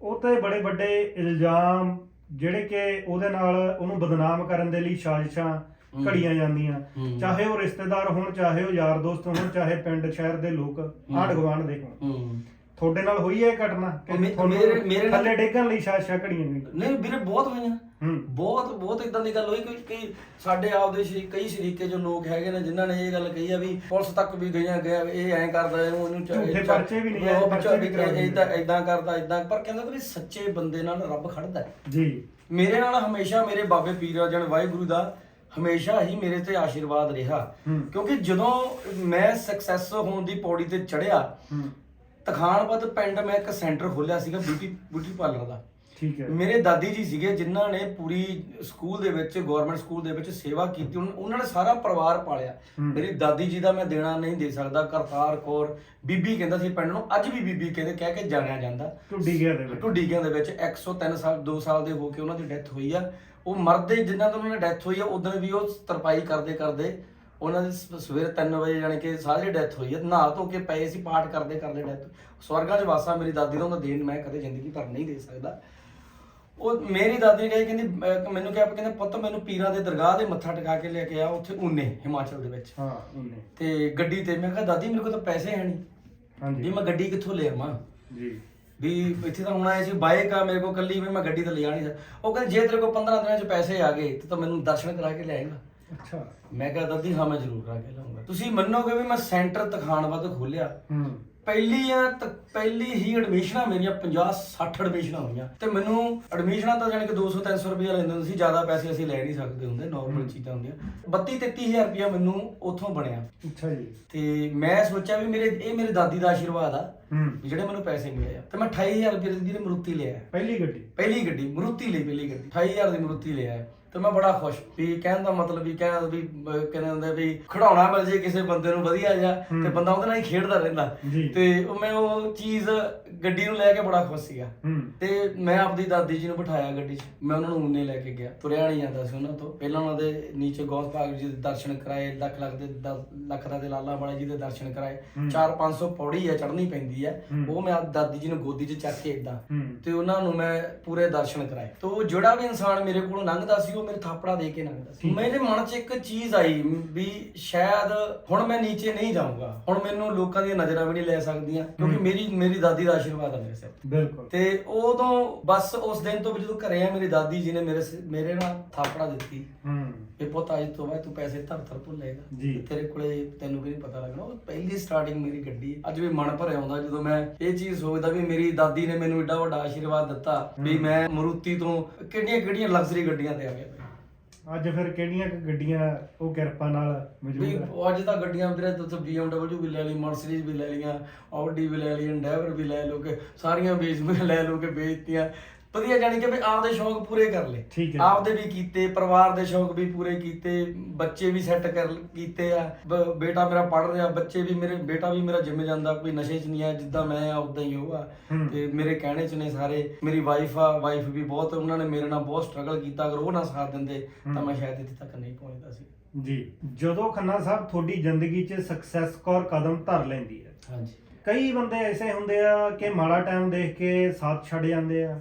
ਉਹ ਤੇ ਬੜੇ ਵੱਡੇ ਇਲਜ਼ਾਮ ਜਿਹੜੇ ਕਿ ਉਹਦੇ ਨਾਲ ਉਹਨੂੰ ਬਦਨਾਮ ਕਰਨ ਦੇ ਲਈ ਸਾਜ਼ਿਸ਼ਾਂ। ਘੜੀਆਂ ਜਾਂਦੀਆਂ। ਹੂੰ। ਚਾਹੇ ਉਹ ਰਿਸ਼ਤੇਦਾਰ ਹੋਣ ਚਾਹੇ ਉਹ ਯਾਰ ਦੋਸਤ ਹੋਣ ਚਾਹੇ ਪਿੰਡ ਸ਼ਹਿਰ ਦੇ ਲੋਕ ਆਂਢ ਗੁਆਂਢ ਦੇ ਹੋਣ। ਹੂੰ। ਤੁਹਾਡੇ ਨਾਲ ਹੋਈ ਹੈ ਇਹ ਘਟਨਾ? ਕਿ ਮੇ- ਤੁਹਾਨੂੰ ਮੇਰੇ- ਮੇਰੇ ਨਾਲ- ਥੱਲੇ ਡੇਗਣ ਲਈ ਸਾਜ਼ਿਸ਼ਾਂ ਘੜੀਆਂ ਗਈਆਂ ਨਹੀਂ ਵੀਰੇ ਬਹੁਤ ਹੋਈਆਂ। ਹੂੰ। ਬਹੁਤ ਬਹੁਤ ਇਦਾਂ ਦੀ ਗੱਲ ਹੋਈ ਕਿ ਕਈ ਸਾਡੇ ਆਪਦੇ ਸ਼ਰੀ ਕਈ ਸ਼ਰੀਕੇ ਜੋ ਲੋਕ ਹੈਗੇ ਨੇ ਜਿਨ੍ਹਾਂ ਨੇ ਇਹ ਗੱਲ ਕਹੀ ਆ ਵੀ ਪੁਲਿਸ ਤੱਕ ਵੀ ਗਈਆਂ ਗਿਆ ਇਹ ਐਂ ਕਰਦਾ ਇਹਨੂੰ ਉਹਨੂੰ ਚ- ਝੂਠੇ ਚ- ਪਰਚੇ ਵੀ ਨਹੀਂ ਆਏ, ਉਹ ਪਰਚੇ ਵੀ ਵੀ ਕਰਾ ਦਿੰਦੇ। ਇਦਾਂ ਇਦਾਂ ਕਰਦਾ ਇਦਾਂ ਪਰ ਕਹਿੰਦਾ ਵੀ ਸੱਚੇ ਬੰਦੇ ਨਾਲ ਰੱਬ ਖੜਦਾ ਹੈ। ਜੀ। ਮੇਰੇ ਨਾਲ ਹਮੇਸ਼ਾ ਮੇਰੇ ਬਾਬੇ ਪੀਰ ਜਣ ਵਾਹਿਗੁਰੂ ਦਾ ਹਮੇਸ਼ਾ ਹੀ ਮੇਰੇ ਤੇ ਆਸ਼ੀਰਵਾਦ ਰਿਹਾ। ਕਿਉਂਕਿ ਜਦੋਂ ਮੈਂ ਸਕਸੈਸ ਹੋਣ ਦੀ ਪੌੜੀ ਤੇ ਚੜਿਆ ਤਖਾਨਪਤ ਪਿੰਡ ਮੈਂ ਇੱਕ ਸੈਂਟਰ ਖੋਲਿਆ ਸੀਗਾ ਬਿਊਟੀ ਬਿਊਟੀ ਪਾਰਲਰ ਦਾ। ਠੀਕ ਹੈ। ਮੇਰੇ ਦਾਦੀ ਜੀ ਸੀਗੇ ਜਿਨ੍ਹਾਂ ਨੇ ਪੂਰੀ ਸਕੂਲ ਦੇ ਵਿੱਚ ਗਵਰਨਮੈਂਟ ਸਕੂਲ ਦੇ ਵਿੱਚ ਸੇਵਾ ਕੀਤੀ। ਉਹਨਾਂ- ਉਹਨਾਂ ਨੇ ਸਾਰਾ ਪਰਿਵਾਰ ਪਾਲਿਆ। ਮੇਰੀ ਦਾਦੀ ਜੀ ਦਾ ਮੈਂ ਦੇਣਾ ਨਹੀਂ ਦੇ ਸਕਦਾ। ਕਰਤਾਰ ਕੌਰ ਬੀਬੀ ਕਹਿੰਦਾ ਸੀ ਪਿੰਡ ਨੂੰ। ਅੱਜ ਵੀ ਬੀਬੀ ਕਹਿੰਦੇ ਕਹਿ ਕੇ ਜਾਣਿਆ ਜਾਂਦਾ। ਟੁੱਡੀ ਗਿਆ ਦੇ ਵਿੱਚ। ਢੁੱਡੀਆਂ ਦੇ ਵਿੱਚ। 103 ਸਾਲ 2 ਸਾਲ ਦੇ ਹੋ ਕੇ ਉਹਨਾਂ ਦੀ ਡੈਥ ਹੋਈ ਆ। ਉਹ ਮਰਦੇ ਜਿੰਨਾਂ ਤੋਂ ਉਹਨਾਂ ਦੀ ਡੈਥ ਹੋਈ ਆ ਉਦੋਂ ਵੀ ਉਹ ਤਰਪਾਈ ਕਰਦੇ ਕਰਦੇ ਉਹਨਾਂ ਦੀ ਸ- ਸਵੇਰੇ 3 ਵਜੇ ਜਾਣੀ ਕਿ ਸਾਰੀ ਡੈਥ ਹੋਈ ਆ। ਨਹਾ ਧੋ ਕੇ ਪਏ ਸੀ ਪਾਠ ਕਰਦੇ ਕਰਦੇ ਡੈਥ। ਸਵਰਗਾਂ 'ਚ ਵਾਸਾ ਮੇਰੀ ਦਾਦੀ ਦਾ ਉਹਦਾ ਦੇਣ ਮੈਂ ਕਦੇ ਜ਼ਿੰਦਗੀ ਭਰ ਨਹੀਂ ਦੇ ਸਕਦਾ। ਉਹ ਮੇਰੀ ਦਾਦੀ ਨੇ ਕਹਿੰਦੀ ਅਹ ਮੈਨੂੰ ਕਿਹਾ ਕਹਿੰਦੇ ਪੁੱਤ ਮੈਨੂੰ ਪੀਰਾਂ ਦੇ ਦਰਗਾਹ ਦੇ ਮੱਥਾ ਟਿਕਾ ਕੇ ਲੈ ਕੇ ਆ ਉੱਥੇ ਊਨੇ ਹਿਮਾਚਲ ਦੇ ਵਿੱਚ। ਹਾਂ ਉਹਨੇ ਤੇ ਗੱਡੀ ਤੇ ਮੈਂ ਕਿਹਾ ਦਾਦੀ ਮੇਰੇ ਕੋਲ ਤਾਂ ਪੈਸੇ ਹੈ ਨਹੀਂ। ਵੀ ਹਾਂਜੀ ਮੈਂ ਗੱਡੀ ਕਿੱਥੋਂ ਲੈ ਆਵਾਂ? ਜੀ। ਵੀ ਇੱਥੇ ਤਾਂ ਹੁਣ ਆਏ ਸੀ ਬਾਈਕ ਆ ਮੇਰੇ ਕੋਲ ਕੱਲੀ ਵੀ ਮੈਂ ਗੱਡੀ ਤੇ ਲਿਜਾ ਨਹੀਂ ਸਕਦਾ ਉਹ ਕਹਿੰਦੇ ਜੇ ਤੇਰੇ ਕੋਲ 15 ਦਿਨਾਂ 'ਚ ਪੈਸੇ ਆ ਗਏ ਤੇ ਤਾਂ ਮੈਨੂੰ ਦਰਸ਼ਨ ਕਰਾ ਕੇ ਲਿਆਏਗਾ ਅੱਛਾ। ਮੈਂ ਕਿਹਾ ਦਾਦੀ ਹਾਂ ਮੈਂ ਜ਼ਰੂਰ ਕਰਾ ਕੇ ਲਾਉਂਗਾ ਤੁਸੀਂ ਮੰਨੋਗੇ ਵੀ ਮੈਂ ਸੈਂਟਰ ਤਖਾਨਵਦ ਖੋਲਿਆ ਹੂੰ। ਪਹਿਲੀਆਂ ਤ- ਪਹਿਲੀ ਹੀ ਐਡਮਿਸ਼ਨਾਂ ਮੇਰੀਆਂ 50 60 ਐਡਮਿਸ਼ਨਾਂ ਹੋਈਆਂ। ਤੇ ਮੈਨੂੰ ਐਡਮਿਸ਼ਨਾਂ ਤਾਂ ਕਿ 200 300 ਰੁਪਏ ਲੈਂਦੇ ਹੁੰਦੇ ਸੀ ਜ਼ਿਆਦਾ ਪੈਸੇ ਅਸੀਂ ਲੈ ਨਹੀਂ ਸਕਦੇ ਹੁੰਦੇ ਨਾਰਮਲ ਚੀਜ਼ਾਂ ਹੁੰਦੀਆਂ। 32 33000 ਰੁਪਏ ਮੈਨੂੰ ਉੱਥੋਂ ਬਣਿਆ। ਅੱਛਾ ਜੀ। ਤੇ ਮੈਂ ਸੋਚਿਆ ਵੀ ਮੇਰੇ ਇਹ ਮੇਰੇ ਦਾਦੀ ਦਾ ਆਸ਼ੀਰਵਾਦ ਆ ਹੂੰ। ਵੀ ਜਿਹੜੇ ਮੈਨੂੰ ਪੈਸੇ ਮਿਲੇ ਆ। ਤੇ ਮੈਂ 28000 ਰੁਪਏ ਦੀ ਮਰੂਤੀ ਲਿਆ। ਪਹਿਲੀ ਗੱਡੀ? ਪਹਿਲੀ ਗੱਡੀ ਮਰੂਤੀ ਲਈ ਪਹਿਲੀ ਗੱਡੀ। 28000 ਦੀ ਮਰੂਤੀ ਲਿਆ। ਤੇ ਮੈਂ ਬੜਾ ਖੁਸ਼ ਵੀ ਕਹਿਣ ਦਾ ਮਤਲਬ ਵੀ ਕਹਿਣ ਵੀ ਅਹ ਕਹਿੰਦੇ ਹੁੰਦੇ ਵੀ ਖਿਡੌਣਾ ਮਿਲ ਜੇ ਕਿਸੇ ਬੰਦੇ ਨੂੰ ਵਧੀਆ ਜਿਹਾ। ਤੇ ਬੰਦਾ ਉਹਦੇ ਨਾਲ ਹੀ ਖੇਡਦਾ ਰਹਿੰਦਾ। ਜੀ। ਤੇ ਉਹ ਮੈਂ ਉਹ ਚੀਜ਼ ਗੱਡੀ ਨੂੰ ਲੈ ਕੇ ਬੜਾ ਖੁਸ਼ ਸੀਗਾ। ਹੂੰ। ਤੇ ਮੈਂ ਆਪਦੀ ਦਾਦੀ ਜੀ ਨੂੰ ਬਿਠਾਇਆ ਗੱਡੀ 'ਚ। ਮੈਂ ਉਹਨਾਂ ਨੂੰ ਉਨੇ ਲੈ ਕੇ ਗਿਆ। ਤੁਰਿਆ ਨਹੀਂ ਜਾਂਦਾ ਸੀ ਉਹਨਾਂ ਤੋਂ। ਪਹਿਲਾਂ ਉਹਨਾਂ ਦੇ ਨੀਚੇ ਗੌਸ ਭਾਗ ਜੀ ਦੇ ਦਰਸ਼ਨ ਕਰਾਏ ਲੱਖ ਲੱਖ ਦੇ ਦ- ਲੱਖ ਦਾ ਦੇ ਲਾਲਾ ਵਾਲੇ ਜੀ ਦੇ ਦਰਸ਼ਨ ਕਰਾਏ। ਹੂੰ। 4-500 ਪੌੜੀ ਆ ਚੜ੍ਹਨੀ ਪੈਂਦੀ ਆ। ਹੂੰ। ਉਹ ਮੈਂ ਦਾਦੀ ਜੀ ਨੂੰ ਗੋਦੀ 'ਚ ਚੱਕ ਕੇ ਇਦਾਂ ਹੂੰ। ਤੇ ਉਹਨਾਂ ਨੂੰ ਮੈਂ ਪੂਰੇ ਦਰਸ਼ਨ ਕਰਾਏ। ਤੇ ਉਹ ਜਿਹੜਾ ਵੀ ਇਨਸਾਨ ਮੇਰੇ ਕੋਲੋਂ ਲੰਘਦਾ ਸੀ ਉਹ ਮੇਰੇ ਥਾਪੜਾ ਦੇ ਕੇ ਲੰਘਦਾ ਸੀ। ਮੇਰੇ ਮਨ 'ਚ ਇੱਕ ਚੀਜ਼ ਆਈ ਵੀ ਸ਼ਾਇਦ ਹੁਣ ਮੈਂ ਨੀਚੇ ਨਹੀਂ ਜਾਊਂਗਾ ਹੁਣ ਮੈਨੂੰ ਲੋਕਾਂ ਦੀਆਂ ਨਜ਼ਰਾਂ ਵੀ ਨਹੀਂ ਲੈ ਸਕਦੀਆਂ ਕਿਉਂਕਿ ਹੂੰ। ਮੇਰੀ ਮੇਰੀ ਦਾਦੀ ਦਾ ਆਸ਼ੀਰਵਾਦ ਆ ਮੇਰੇ ਸਿਰ ਤੇ। ਬਿਲਕੁਲ ਤੇ ਉਦੋਂ ਬਸ ਉਸ ਦਿਨ ਤੋਂ ਵੀ ਜਦੋਂ ਘਰੇ ਆ ਮੇਰੀ ਦਾਦੀ ਜੀ ਨੇ ਮੇਰੇ ਸਿ- ਮੇਰੇ ਨਾਲ ਥਾਪੜਾ ਦਿੱਤੀ ਹੂੰ ਇਹ ਪੁੱਤ ਅੱਜ ਤੋਂ ਬਾਅਦ ਤੂੰ ਪੈਸੇ ਧਰ ਧਰ ਭੁੱਲੇਗਾ ਜੀ। ਤੇ ਤੇਰੇ ਕੋਲੇ ਤੈਨੂੰ ਵੀ ਨਹੀਂ ਪਤਾ ਲੱਗਣਾ ਉਹ ਪਹਿਲੀ ਸਟਾਰਟਿੰਗ ਮੇਰੀ ਗੱਡੀ ਹੈ। ਅੱਜ ਵੀ ਮਨ ਭਰਿਆ ਆਉਂਦਾ ਜਦੋਂ ਮੈਂ ਇਹ ਚੀਜ਼ ਸੋਚਦਾ ਵੀ ਮੇਰੀ ਦਾਦੀ ਨੇ ਮੈਨੂੰ ਏਡਾ ਵੱਡਾ ਆਸ਼ੀਰਵਾਦ ਦਿੱਤਾ ਵੀ ਹੂੰ। ਮੈਂ ਮਰੂਤੀ ਤੋਂ ਕਿਹੜੀਆਂ ਕਿਹੜੀਆਂ ਲਗਜ਼ਰੀ ਗੱਡੀਆਂ ਤੇ ਆ ਗਿਆ। ਅੱਜ ਫਿਰ ਕਿਹੜੀਆਂ ਕੁ ਗੱਡੀਆਂ ਉਹ ਕਿਰਪਾ ਨਾਲ ਵੀ ਮੌਜੂਦ ਹੈ ਅੱਜ ਤਾਂ ਗੱਡੀਆਂ ਵੀਰੇ ਤੁਸੀਂ BMW ਵੀ ਲੈ ਲਈ ਮਰਸੀਡੀਜ਼ ਵੀ ਲੈ ਲਈਆਂ ਆਡੀ ਵੀ ਲੈ ਲਈ ਡਰਾਈਵਰ ਵੀ ਲੈ ਲੋ ਕੇ ਸਾਰੀਆਂ ਵੇਚ ਵੀ ਲੈ ਲੋ ਕੇ ਵੇਚਤੀਆਂ ਵਧੀਆ ਜਾਣੀ ਕਿ ਵੀ ਆਪਦੇ ਸ਼ੌਂਕ ਪੂਰੇ ਕਰ ਲਏ। ਠੀਕ ਹੈ। ਆਪਦੇ ਵੀ ਕੀਤੇ ਪਰਿਵਾਰ ਦੇ ਸ਼ੌਂਕ ਵੀ ਪੂਰੇ ਕੀਤੇ ਬੱਚੇ ਵੀ ਸੈੱਟ ਕਰ ਕੀਤੇ ਆ। ਬ- ਬੇਟਾ ਮੇਰਾ ਪੜ ਰਿਹਾ ਬੱਚੇ ਵੀ ਮੇਰੇ ਬੇਟਾ ਵੀ ਮੇਰਾ ਜਿੰਮ ਜਾਂਦਾ ਕੋਈ ਨਸ਼ੇ 'ਚ ਨਹੀਂ ਆ ਜਿੱਦਾਂ ਮੈਂ ਆ ਉਦਾਂ ਹੀ ਉਹ ਆ। ਹੂੰ। ਤੇ ਮੇਰੇ ਕਹਿਣੇ 'ਚ ਨੇ ਸਾਰੇ ਮੇਰੀ ਵਾਈਫ ਆ ਵਾਈਫ ਵੀ ਬਹੁਤ ਉਹਨਾਂ ਨੇ ਮੇਰੇ ਨਾਲ ਬਹੁਤ ਸਟਰਗਲ ਕੀਤਾ ਅਗਰ ਉਹ ਨਾ ਸਾਥ ਦਿੰਦੇ ਤਾਂ ਹੂੰ। ਮੈਂ ਸ਼ਾਇਦ ਇੱਥੇ ਤੱਕ ਨਹੀਂ ਪਹੁੰਚਦਾ ਸੀ। ਜੀ। ਜਦੋਂ ਖੰਨਾ ਸਾਹਿਬ ਤੁਹਾਡੀ ਜ਼ਿੰਦਗੀ 'ਚ ਸਕਸੈਸ ਕੌਰ ਕਦਮ ਧਰ ਲੈਂਦੀ ਹੈ ਹਾਂਜੀ। ਕਈ ਬੰਦੇ ਐਸੇ ਹੁੰਦੇ ਆ ਕਿ ਮਾੜਾ ਟਾਈਮ ਦੇਖ ਕੇ ਸਾਥ ਛੱਡ ਜਾਂਦੇ ਆ।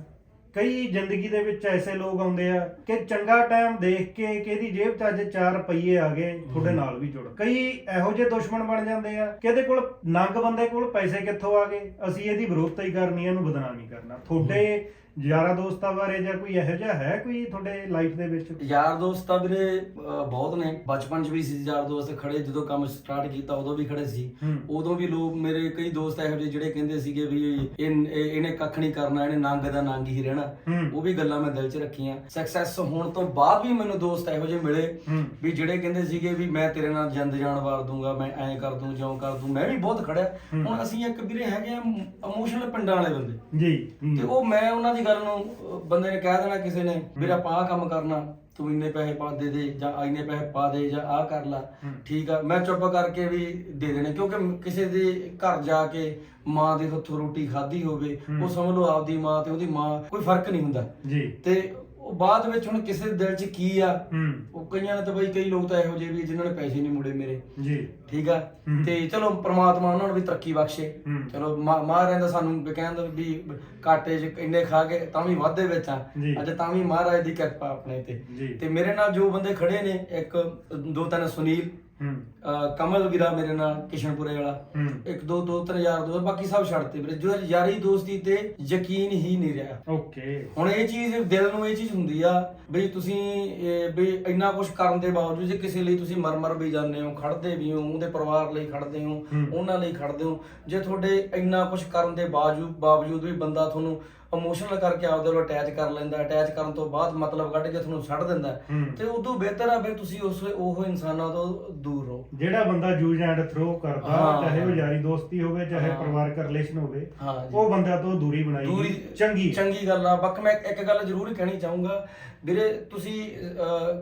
ਕਈ ਜ਼ਿੰਦਗੀ ਦੇ ਵਿੱਚ ਐਸੇ ਲੋਕ ਆਉਂਦੇ ਆ ਕਿ ਚੰਗਾ ਟਾਈਮ ਦੇਖ ਕੇ ਕਿ ਇਹਦੀ ਜੇਬ 'ਚ ਅੱਜ 4 ਰੁਪਈਏ ਆ ਗਏ ਤੁਹਾਡੇ। ਨਾਲ ਵੀ ਜੁੜ। ਕਈ ਇਹੋ ਜਿਹੇ ਦੁਸ਼ਮਣ ਬਣ ਜਾਂਦੇ ਆ ਕਿ ਇਹਦੇ ਕੋਲ ਨੰਗ ਬੰਦੇ ਕੋਲ ਪੈਸੇ ਕਿੱਥੋਂ ਆ ਗਏ? ਅਸੀਂ ਇਹਦੀ ਵਿਰੋਧਤਾ ਹੀ ਕਰਨੀ ਇਹਨੂੰ ਬਦਨਾਮੀ ਕਰਨਾ। ਤੁਹਾਡੇ ਯਾਰਾ ਦੋਸਤਾਂ ਬਾਰੇ ਜਾਂ ਕੋਈ ਇਹੋ ਜਿਹਾ ਹੈ ਕੋਈ ਤੁਹਾਡੇ ਲਾਈਫ ਦੇ ਵਿੱਚ? ਯਾਰ ਦੋਸਤ ਤਾਂ ਵੀਰੇ ਅਹ, ਬਹੁਤ ਨੇ। ਬਚਪਨ 'ਚ ਵੀ ਸੀ ਯਾਰ ਦੋਸਤ ਖੜੇ ਜਦੋਂ ਕੰਮ ਸਟਾਰਟ ਕੀਤਾ ਉਦੋਂ ਵੀ ਖੜੇ ਸੀ। ਹੂੰ। ਉਦੋਂ ਵੀ ਲੋਕ ਮੇਰੇ ਕਈ ਦੋਸਤ ਇਹੋ ਜਿਹੇ ਜਿਹੜੇ ਕਹਿੰਦੇ ਸੀਗੇ ਵੀ ਇਹ ਇਹ- ਇਹਨੇ ਕੱਖ ਨਹੀਂ ਕਰਨਾ ਇਹਨੇ ਨੰਗ ਦਾ ਨੰਗ ਹੀ ਰਹਿਣਾ। ਹੂੰ। ਉਹ ਵੀ ਗੱਲਾਂ ਮੈਂ ਦਿਲ 'ਚ ਰੱਖੀਆਂ। ਸਕਸੈਸ ਹੋਣ ਤੋਂ ਬਾਅਦ ਵੀ ਮੈਨੂੰ ਦੋਸਤ ਇਹੋ ਜਿਹੇ ਮਿਲੇ। ਹੂੰ। ਵੀ ਜਿਹੜੇ ਕਹਿੰਦੇ ਸੀਗੇ ਵੀ ਮੈਂ ਤੇਰੇ ਨਾਲ ਜਿੰਦ ਜਾਨ ਵਾਰ ਦੂੰਗਾ ਮੈਂ ਐਂ ਕਰ ਦੂੰ ਜਿਉਂ ਕਰ ਦੂੰ। ਮੈਂ ਵੀ ਬਹੁਤ ਖੜਿਆ। ਹੂੰ। ਹੁਣ ਅਸੀਂ ਇੱਕ ਵੀਰੇ ਹੈਗੇ ਆ ਇਮੋਸ਼ਨਲ ਪਿੰਡਾਂ ਵਾਲੇ ਬੰਦੇ। ਜੀ। ਹੂੰ। ਤੇ ਉਹ ਮੈਂ ਉਹਨਾਂ ਦੀ ਗੱਲ ਨੂੰ ਬੰਦੇ ਨੇ ਕਹਿ ਦੇਣਾ ਕਿਸੇ ਨੇ ਵੀਰੇ ਆਪਾਂ ਆਹ ਕੰਮ ਕਰਨਾ ਤੂੰ ਇੰਨੇ ਪੈਸੇ ਪਾ ਦੇ ਦੇ ਜਾਂ ਇੰਨੇ ਪੈਸੇ ਪਾ ਦੇ ਜਾਂ ਆਹ ਕਰ ਲੈ। ਠੀਕ ਆ ਮੈਂ ਚੁੱਪ ਕਰਕੇ ਵੀ ਦੇ ਦੇਣੇ ਕਿਉਂਕਿ ਕਿਸੇ ਦੇ ਘਰ ਜਾ ਕੇ ਮਾਂ ਦੇ ਹੱਥੋਂ ਰੋਟੀ ਖਾਧੀ ਹੋਵੇ। ਉਹ ਸਮਝ ਲਓ ਆਪਦੀ ਮਾਂ ਤੇ ਉਹਦੀ ਮਾਂ ਕੋਈ ਫ਼ਰਕ ਨਹੀਂ ਹੁੰਦਾ ਜੀ ਤੇ ਉਹ ਬਾਅਦ ਵਿੱਚ ਹੁਣ ਕਿਸੇ ਦੇ ਦਿਲ 'ਚ ਕੀ ਆ ਹੂੰ। ਉਹ ਕਈਆਂ ਨੇ ਤਾਂ ਬਈ ਕਈ ਲੋਕ ਤਾਂ ਇਹੋ ਜਿਹੇ ਵੀ ਜਿਨ੍ਹਾਂ ਨੇ ਪੈਸੇ ਨਹੀਂ ਮੁੜੇ ਮੇਰੇ। ਜੀ। ਠੀਕ ਆ? ਹੂੰ। ਤੇ ਚਲੋ ਪ੍ਰਮਾਤਮਾ ਉਹਨਾਂ ਨੂੰ ਵੀ ਤਰੱਕੀ ਬਖਸ਼ੇ। ਹੂੰ। ਚਲੋ ਮਾ- ਮਹਾਰਾਜ ਦਾ ਸਾਨੂੰ ਵੀ ਕਹਿੰਦਾ ਵੀ ਘਾਟੇ 'ਚ ਇੰਨੇ ਖਾ ਕੇ ਤਾਂ ਵੀ ਵਾਧੇ ਵਿੱਚ ਆ। ਜੀ। ਅੱਜ ਤਾਂ ਵੀ ਮਹਾਰਾਜ ਦੀ ਕਿਰਪਾ ਆਪਣੇ ਤੇ। ਜੀ। ਤੇ ਮੇਰੇ ਨਾਲ ਜੋ ਬੰਦੇ ਖੜੇ ਨੇ ਇੱਕ ਦੋ ਤਿੰਨ ਸੁਨੀਲ। ਹੂੰ। ਅਹ ਕਮਲ ਵੀਰਾ ਮੇਰੇ ਨਾਲ ਕਿਸ਼ਨਪੁਰੇ ਵਾਲਾ। ਹੂੰ। ਇੱਕ ਦੋ ਦੋ ਤਿੰਨ ਯਾਰ ਦੋਸਤ ਬਾਕੀ ਸਭ ਛੱਡਤੇ ਵੀਰੇ। ਜੋ ਯਾਰੀ ਦੋਸਤੀ ਤੇ ਯਕੀਨ ਹੀ ਨਹੀਂ ਰਿਹਾ। ਓਕੇ। ਹੁਣ ਇਹ ਚੀਜ਼ ਦਿਲ ਨੂੰ ਇਹ ਚੀਜ਼ ਹੁੰਦੀ ਆ ਵੀ ਤੁਸੀਂ ਇਹ ਵੀ ਇੰਨਾ ਕੁਝ ਕਰਨ ਦੇ ਬਾਵਜੂਦ ਜੇ ਕਿਸੇ ਲਈ ਤੁਸੀਂ ਮਰਮਰ ਵੀ ਜਾਂਦੇ ਹੋ ਖੜਦੇ ਵੀ ਹੋ ਉਹਦੇ ਪਰਿਵਾਰ ਲਈ ਖੜਦੇ ਹੋ ਹੂੰ। ਉਹਨਾਂ ਲਈ ਖੜਦੇ ਹੋ ਜੇ ਤੁਹਾਡੇ ਇੰਨਾ ਕੁਝ ਕਰਨ ਦੇ ਬਾਵਜੂਦ ਬਾਵਜੂਦ ਵੀ ਬੰਦਾ ਤੁਹਾਨੂੰ ਇਮੋਸ਼ਨਲ ਕਰਕੇ ਆਪਦੇ ਵੱਲ ਅਟੈਚ ਕਰ ਲੈਂਦਾ ਅਟੈਚ ਕਰਨ ਤੋਂ ਬਾਅਦ ਮਤਲਬ ਕੱਢ ਕੇ ਤੁਹਾਨੂੰ ਛੱਡ ਦਿੰਦਾ। ਤੇ ਉਦੋਂ ਬਿਹਤਰ ਆ ਫਿਰ ਤੁਸੀਂ ਉਸ ਉਹ ਇਨਸਾਨਾਂ ਤੋਂ ਦੂਰ ਰਹੋ ਜਿਹੜਾ ਬੰਦਾ ਯੂਜ਼ ਐਂਡ ਥਰੋ ਕਰਦਾ। ਚਾਹੇ ਉਹ ਯਾਰੀ ਦੋਸਤੀ ਹੋਵੇ ਚਾਹੇ। ਪਰਿਵਾਰਕ ਰਿਲੇਸ਼ਨ ਹੋਵੇ ਉਹ ਬੰਦਿਆਂ ਤੋਂ ਦੂਰੀ ਬਣਾਈ ਚੰਗੀ ਚੰਗੀ ਗੱਲ ਆ ਬੱਕ ਮੈਂ ਇੱਕ ਗੱਲ ਜ਼ਰੂਰ ਕਹਿਣੀ ਚਾਹੂੰਗਾ ਵੀਰੇ ਤੁਸੀਂ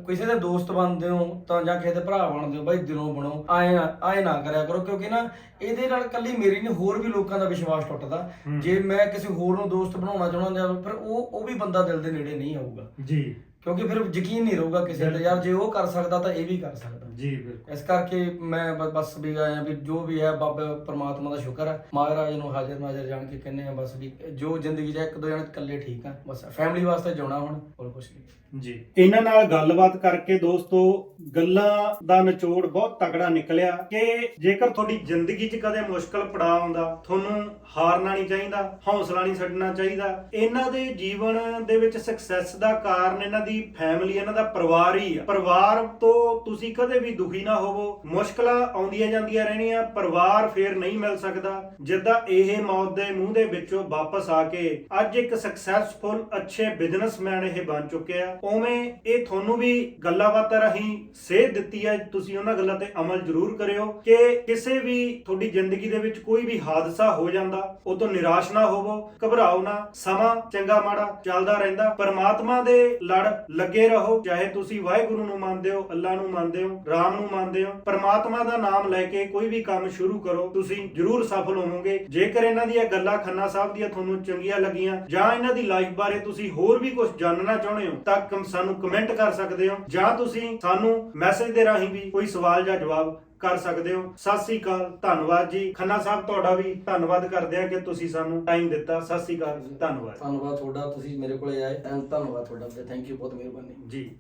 ਕਿਸੇ ਦੇ ਦੋਸਤ ਬਣਦੇ ਹੋ ਤਾਂ ਜਾਂ ਕਿਸੇ ਦੇ ਭਰਾ ਬਣਦੇ ਹੋ ਬਾਈ ਦਿਲੋਂ ਬਣੋ ਆਏ ਨਾ ਆਏ ਨਾ ਕਰਿਆ ਕਰੋ ਕਿਉਂਕਿ ਨਾ ਇਹਦੇ ਨਾਲ ਕੱਲੀ ਮੇਰੀ ਨਹੀਂ ਹੋਰ ਵੀ ਲੋਕਾਂ ਦਾ ਵਿਸ਼ਵਾਸ ਟੁੱਟਦਾ। ਜੇ ਮੈਂ ਕਿਸੇ ਹੋਰ ਨੂੰ ਦੋਸਤ ਬਣਾਉਣਾ ਚਾਹੁੰਦਾ ਜਾਂ ਫਿਰ ਉਹ ਉਹ ਵੀ ਬੰਦਾ ਦਿਲ ਦੇ ਨੇੜੇ ਨਹੀਂ ਆਊਗਾ। ਜੀ। ਕਿਉਂਕਿ ਫਿਰ ਯਕੀਨ ਨਹੀਂ ਰਹੂਗਾ ਕਿਸੇ ਤੇ। ਯਾਰ ਜੇ ਉਹ ਕਰ ਸਕਦਾ ਤਾਂ ਇਹ ਵੀ ਕਰ ਸਕਦਾ। ਜੀ ਬਿਲਕੁਲ। ਇਸ ਕਰਕੇ ਮੈਂ ਬ- ਬਸ ਵੀ ਆਇਆ ਵੀ ਜੋ ਵੀ ਹੈ ਬਾਬਾ ਪ੍ਰਮਾਤਮਾ ਦਾ ਸ਼ੁਕਰ ਹੈ। ਮਹਾਰਾਜ ਨੂੰ ਹਾਜ਼ਰ ਨਾਜ਼ਰ ਜਾਣ ਕੇ ਕਹਿੰਦੇ ਆ ਬਸ ਵੀ ਜੋ ਜ਼ਿੰਦਗੀ 'ਚ ਇੱਕ ਦੋ ਜਣੇ ਇਕੱਲੇ ਠੀਕ ਆ। ਬਸ ਫੈਮਿਲੀ ਵਾਸਤੇ ਜਿਉਣਾ ਹੁਣ ਹੋਰ ਕੁਝ ਨਹੀਂ। ਜੀ। ਇਹਨਾਂ ਨਾਲ ਗੱਲਬਾਤ ਕਰਕੇ ਦੋਸਤੋ ਗੱਲਾਂ ਦਾ ਨਿਚੋੜ ਬਹੁਤ ਤਕੜਾ ਨਿਕਲਿਆ ਕਿ ਜੇਕਰ ਤੁਹਾਡੀ ਜ਼ਿੰਦਗੀ 'ਚ ਕਦੇ ਮੁਸ਼ਕਲ ਪੜਾਅ ਆਉਂਦਾ ਤੁਹਾਨੂੰ ਹਾਰਨਾ ਨਹੀਂ ਚਾਹੀਦਾ ਹੌਸਲਾ ਨਹੀਂ ਛੱਡਣਾ ਚਾਹੀਦਾ। ਇਹਨਾਂ ਦੇ ਜੀਵਨ ਦੇ ਵਿੱਚ ਸਕਸੈਸ ਦਾ ਕਾਰਨ ਇਹਨਾਂ ਦੀ ਫੈਮਿਲੀ ਇਹਨਾਂ ਦਾ ਪਰਿਵਾਰ ਹੀ ਆ। ਪਰਿਵਾਰ ਤੋਂ ਤੁਸੀਂ ਕਦੇ ਵੀ ਦੁਖੀ ਨਾ ਹੋਵੋ। ਮੁਸ਼ਕਲਾਂ ਆਉਂਦੀਆਂ ਜਾਂਦੀਆਂ ਰਹਿਣੀਆਂ, ਪਰਿਵਾਰ ਫੇਰ ਨਹੀਂ ਮਿਲ ਸਕਦਾ। ਜਿੱਦਾਂ ਇਹ ਮੌਤ ਦੇ ਮੂੰਹ ਦੇ ਵਿੱਚੋਂ ਵਾਪਸ ਆ ਕੇ ਅੱਜ ਇੱਕ ਸਕਸੈਸਫੁਲ ਅੱਛੇ ਬਿਜ਼ਨਸਮੈਨ ਇਹ ਬਣ ਚੁੱਕੇ ਉਵੇਂ ਇਹ ਤੁਹਾਨੂੰ ਵੀ ਗੱਲਾਂ ਬਾਤਾਂ ਰਾਹੀਂ ਸੇਧ ਦਿੱਤੀ ਹੈ। ਤੁਸੀਂ ਉਹਨਾਂ ਗੱਲਾਂ ਤੇ ਅਮਲ ਜ਼ਰੂਰ ਕਰਿਓ ਕਿ ਕਿਸੇ ਵੀ ਤੁਹਾਡੀ ਜ਼ਿੰਦਗੀ ਦੇ ਵਿੱਚ ਕੋਈ ਵੀ ਹਾਦਸਾ ਹੋ ਜਾਂਦਾ ਉਹ ਤੋਂ ਨਿਰਾਸ਼ ਨਾ ਹੋਵੋ, ਘਬਰਾਓ ਨਾ, ਸਮਾਂ ਚੰਗਾ ਮਾੜਾ ਚੱਲਦਾ ਰਹਿੰਦਾ। ਪਰਮਾਤਮਾ ਦੇ ਲੜ ਲੱਗੇ ਰਹੋ, ਚਾਹੇ ਤੁਸੀਂ ਵਾਹਿਗੁਰੂ ਨੂੰ ਮੰਨਦੇ ਹੋ ਅੱਲਾ ਨੂੰ ਮੰਨਦੇ ਹੋ ਰਾਮ ਨੂੰ ਮੰਨਦੇ ਹੋ। ਪਰਮਾਤਮਾ ਦਾ ਨਾਮ ਲੈ ਕੇ ਕੋਈ ਵੀ ਕੰਮ ਸ਼ੁਰੂ ਕਰੋ ਤੁਸੀਂ ਜ਼ਰੂਰ ਸਫਲ ਹੋਵੋਗੇ। ਜੇਕਰ ਇਹਨਾਂ ਦੀਆਂ ਗੱਲਾਂ ਖੰਨਾ ਸਾਹਿਬ ਦੀਆਂ ਤੁਹਾਨੂੰ ਚੰਗੀਆਂ ਲੱਗੀਆਂ ਜਾਂ ਇਹਨਾਂ ਦੀ ਲਾਈਫ ਬਾਰੇ ਤੁਸੀਂ ਹੋਰ ਵੀ ਕੁਝ ਜਾਣਨਾ ਚਾਹੁੰਦੇ ਹੋ ਤਾਂ ਕਮ- ਸਾਨੂੰ ਕਮੈਂਟ ਕਰ ਸਕਦੇ ਹੋ ਜਾਂ ਤੁਸੀਂ ਸਾਨੂੰ ਮੈਸੇਜ ਦੇ ਰਾਹੀਂ ਵੀ ਕੋਈ ਸਵਾਲ ਜਾਂ ਜਵਾਬ ਕਰ ਸਕਦੇ ਹੋ। ਸਤਿ ਸ੍ਰੀ ਅਕਾਲ ਧੰਨਵਾਦ ਜੀ। ਖੰਨਾ ਸਾਹਿਬ ਤੁਹਾਡਾ ਵੀ ਧੰਨਵਾਦ ਕਰਦੇ ਆ ਕਿ ਤੁਸੀਂ ਸਾਨੂੰ ਟਾਈਮ ਦਿੱਤਾ। ਸਤਿ ਸ੍ਰੀ ਅਕਾਲ ਧੰਨਵਾਦ। ਧੰਨਵਾਦ ਤੁਹਾਡਾ ਤੁਸੀਂ ਮੇਰੇ ਕੋਲੇ ਆਏ ਐਂਡ ਧੰਨਵਾਦ ਤੁਹਾਡਾ। ਥੈਂਕ ਯੂ ਬਹੁਤ ਮਿਹਰਬਾਨੀ। ਜੀ।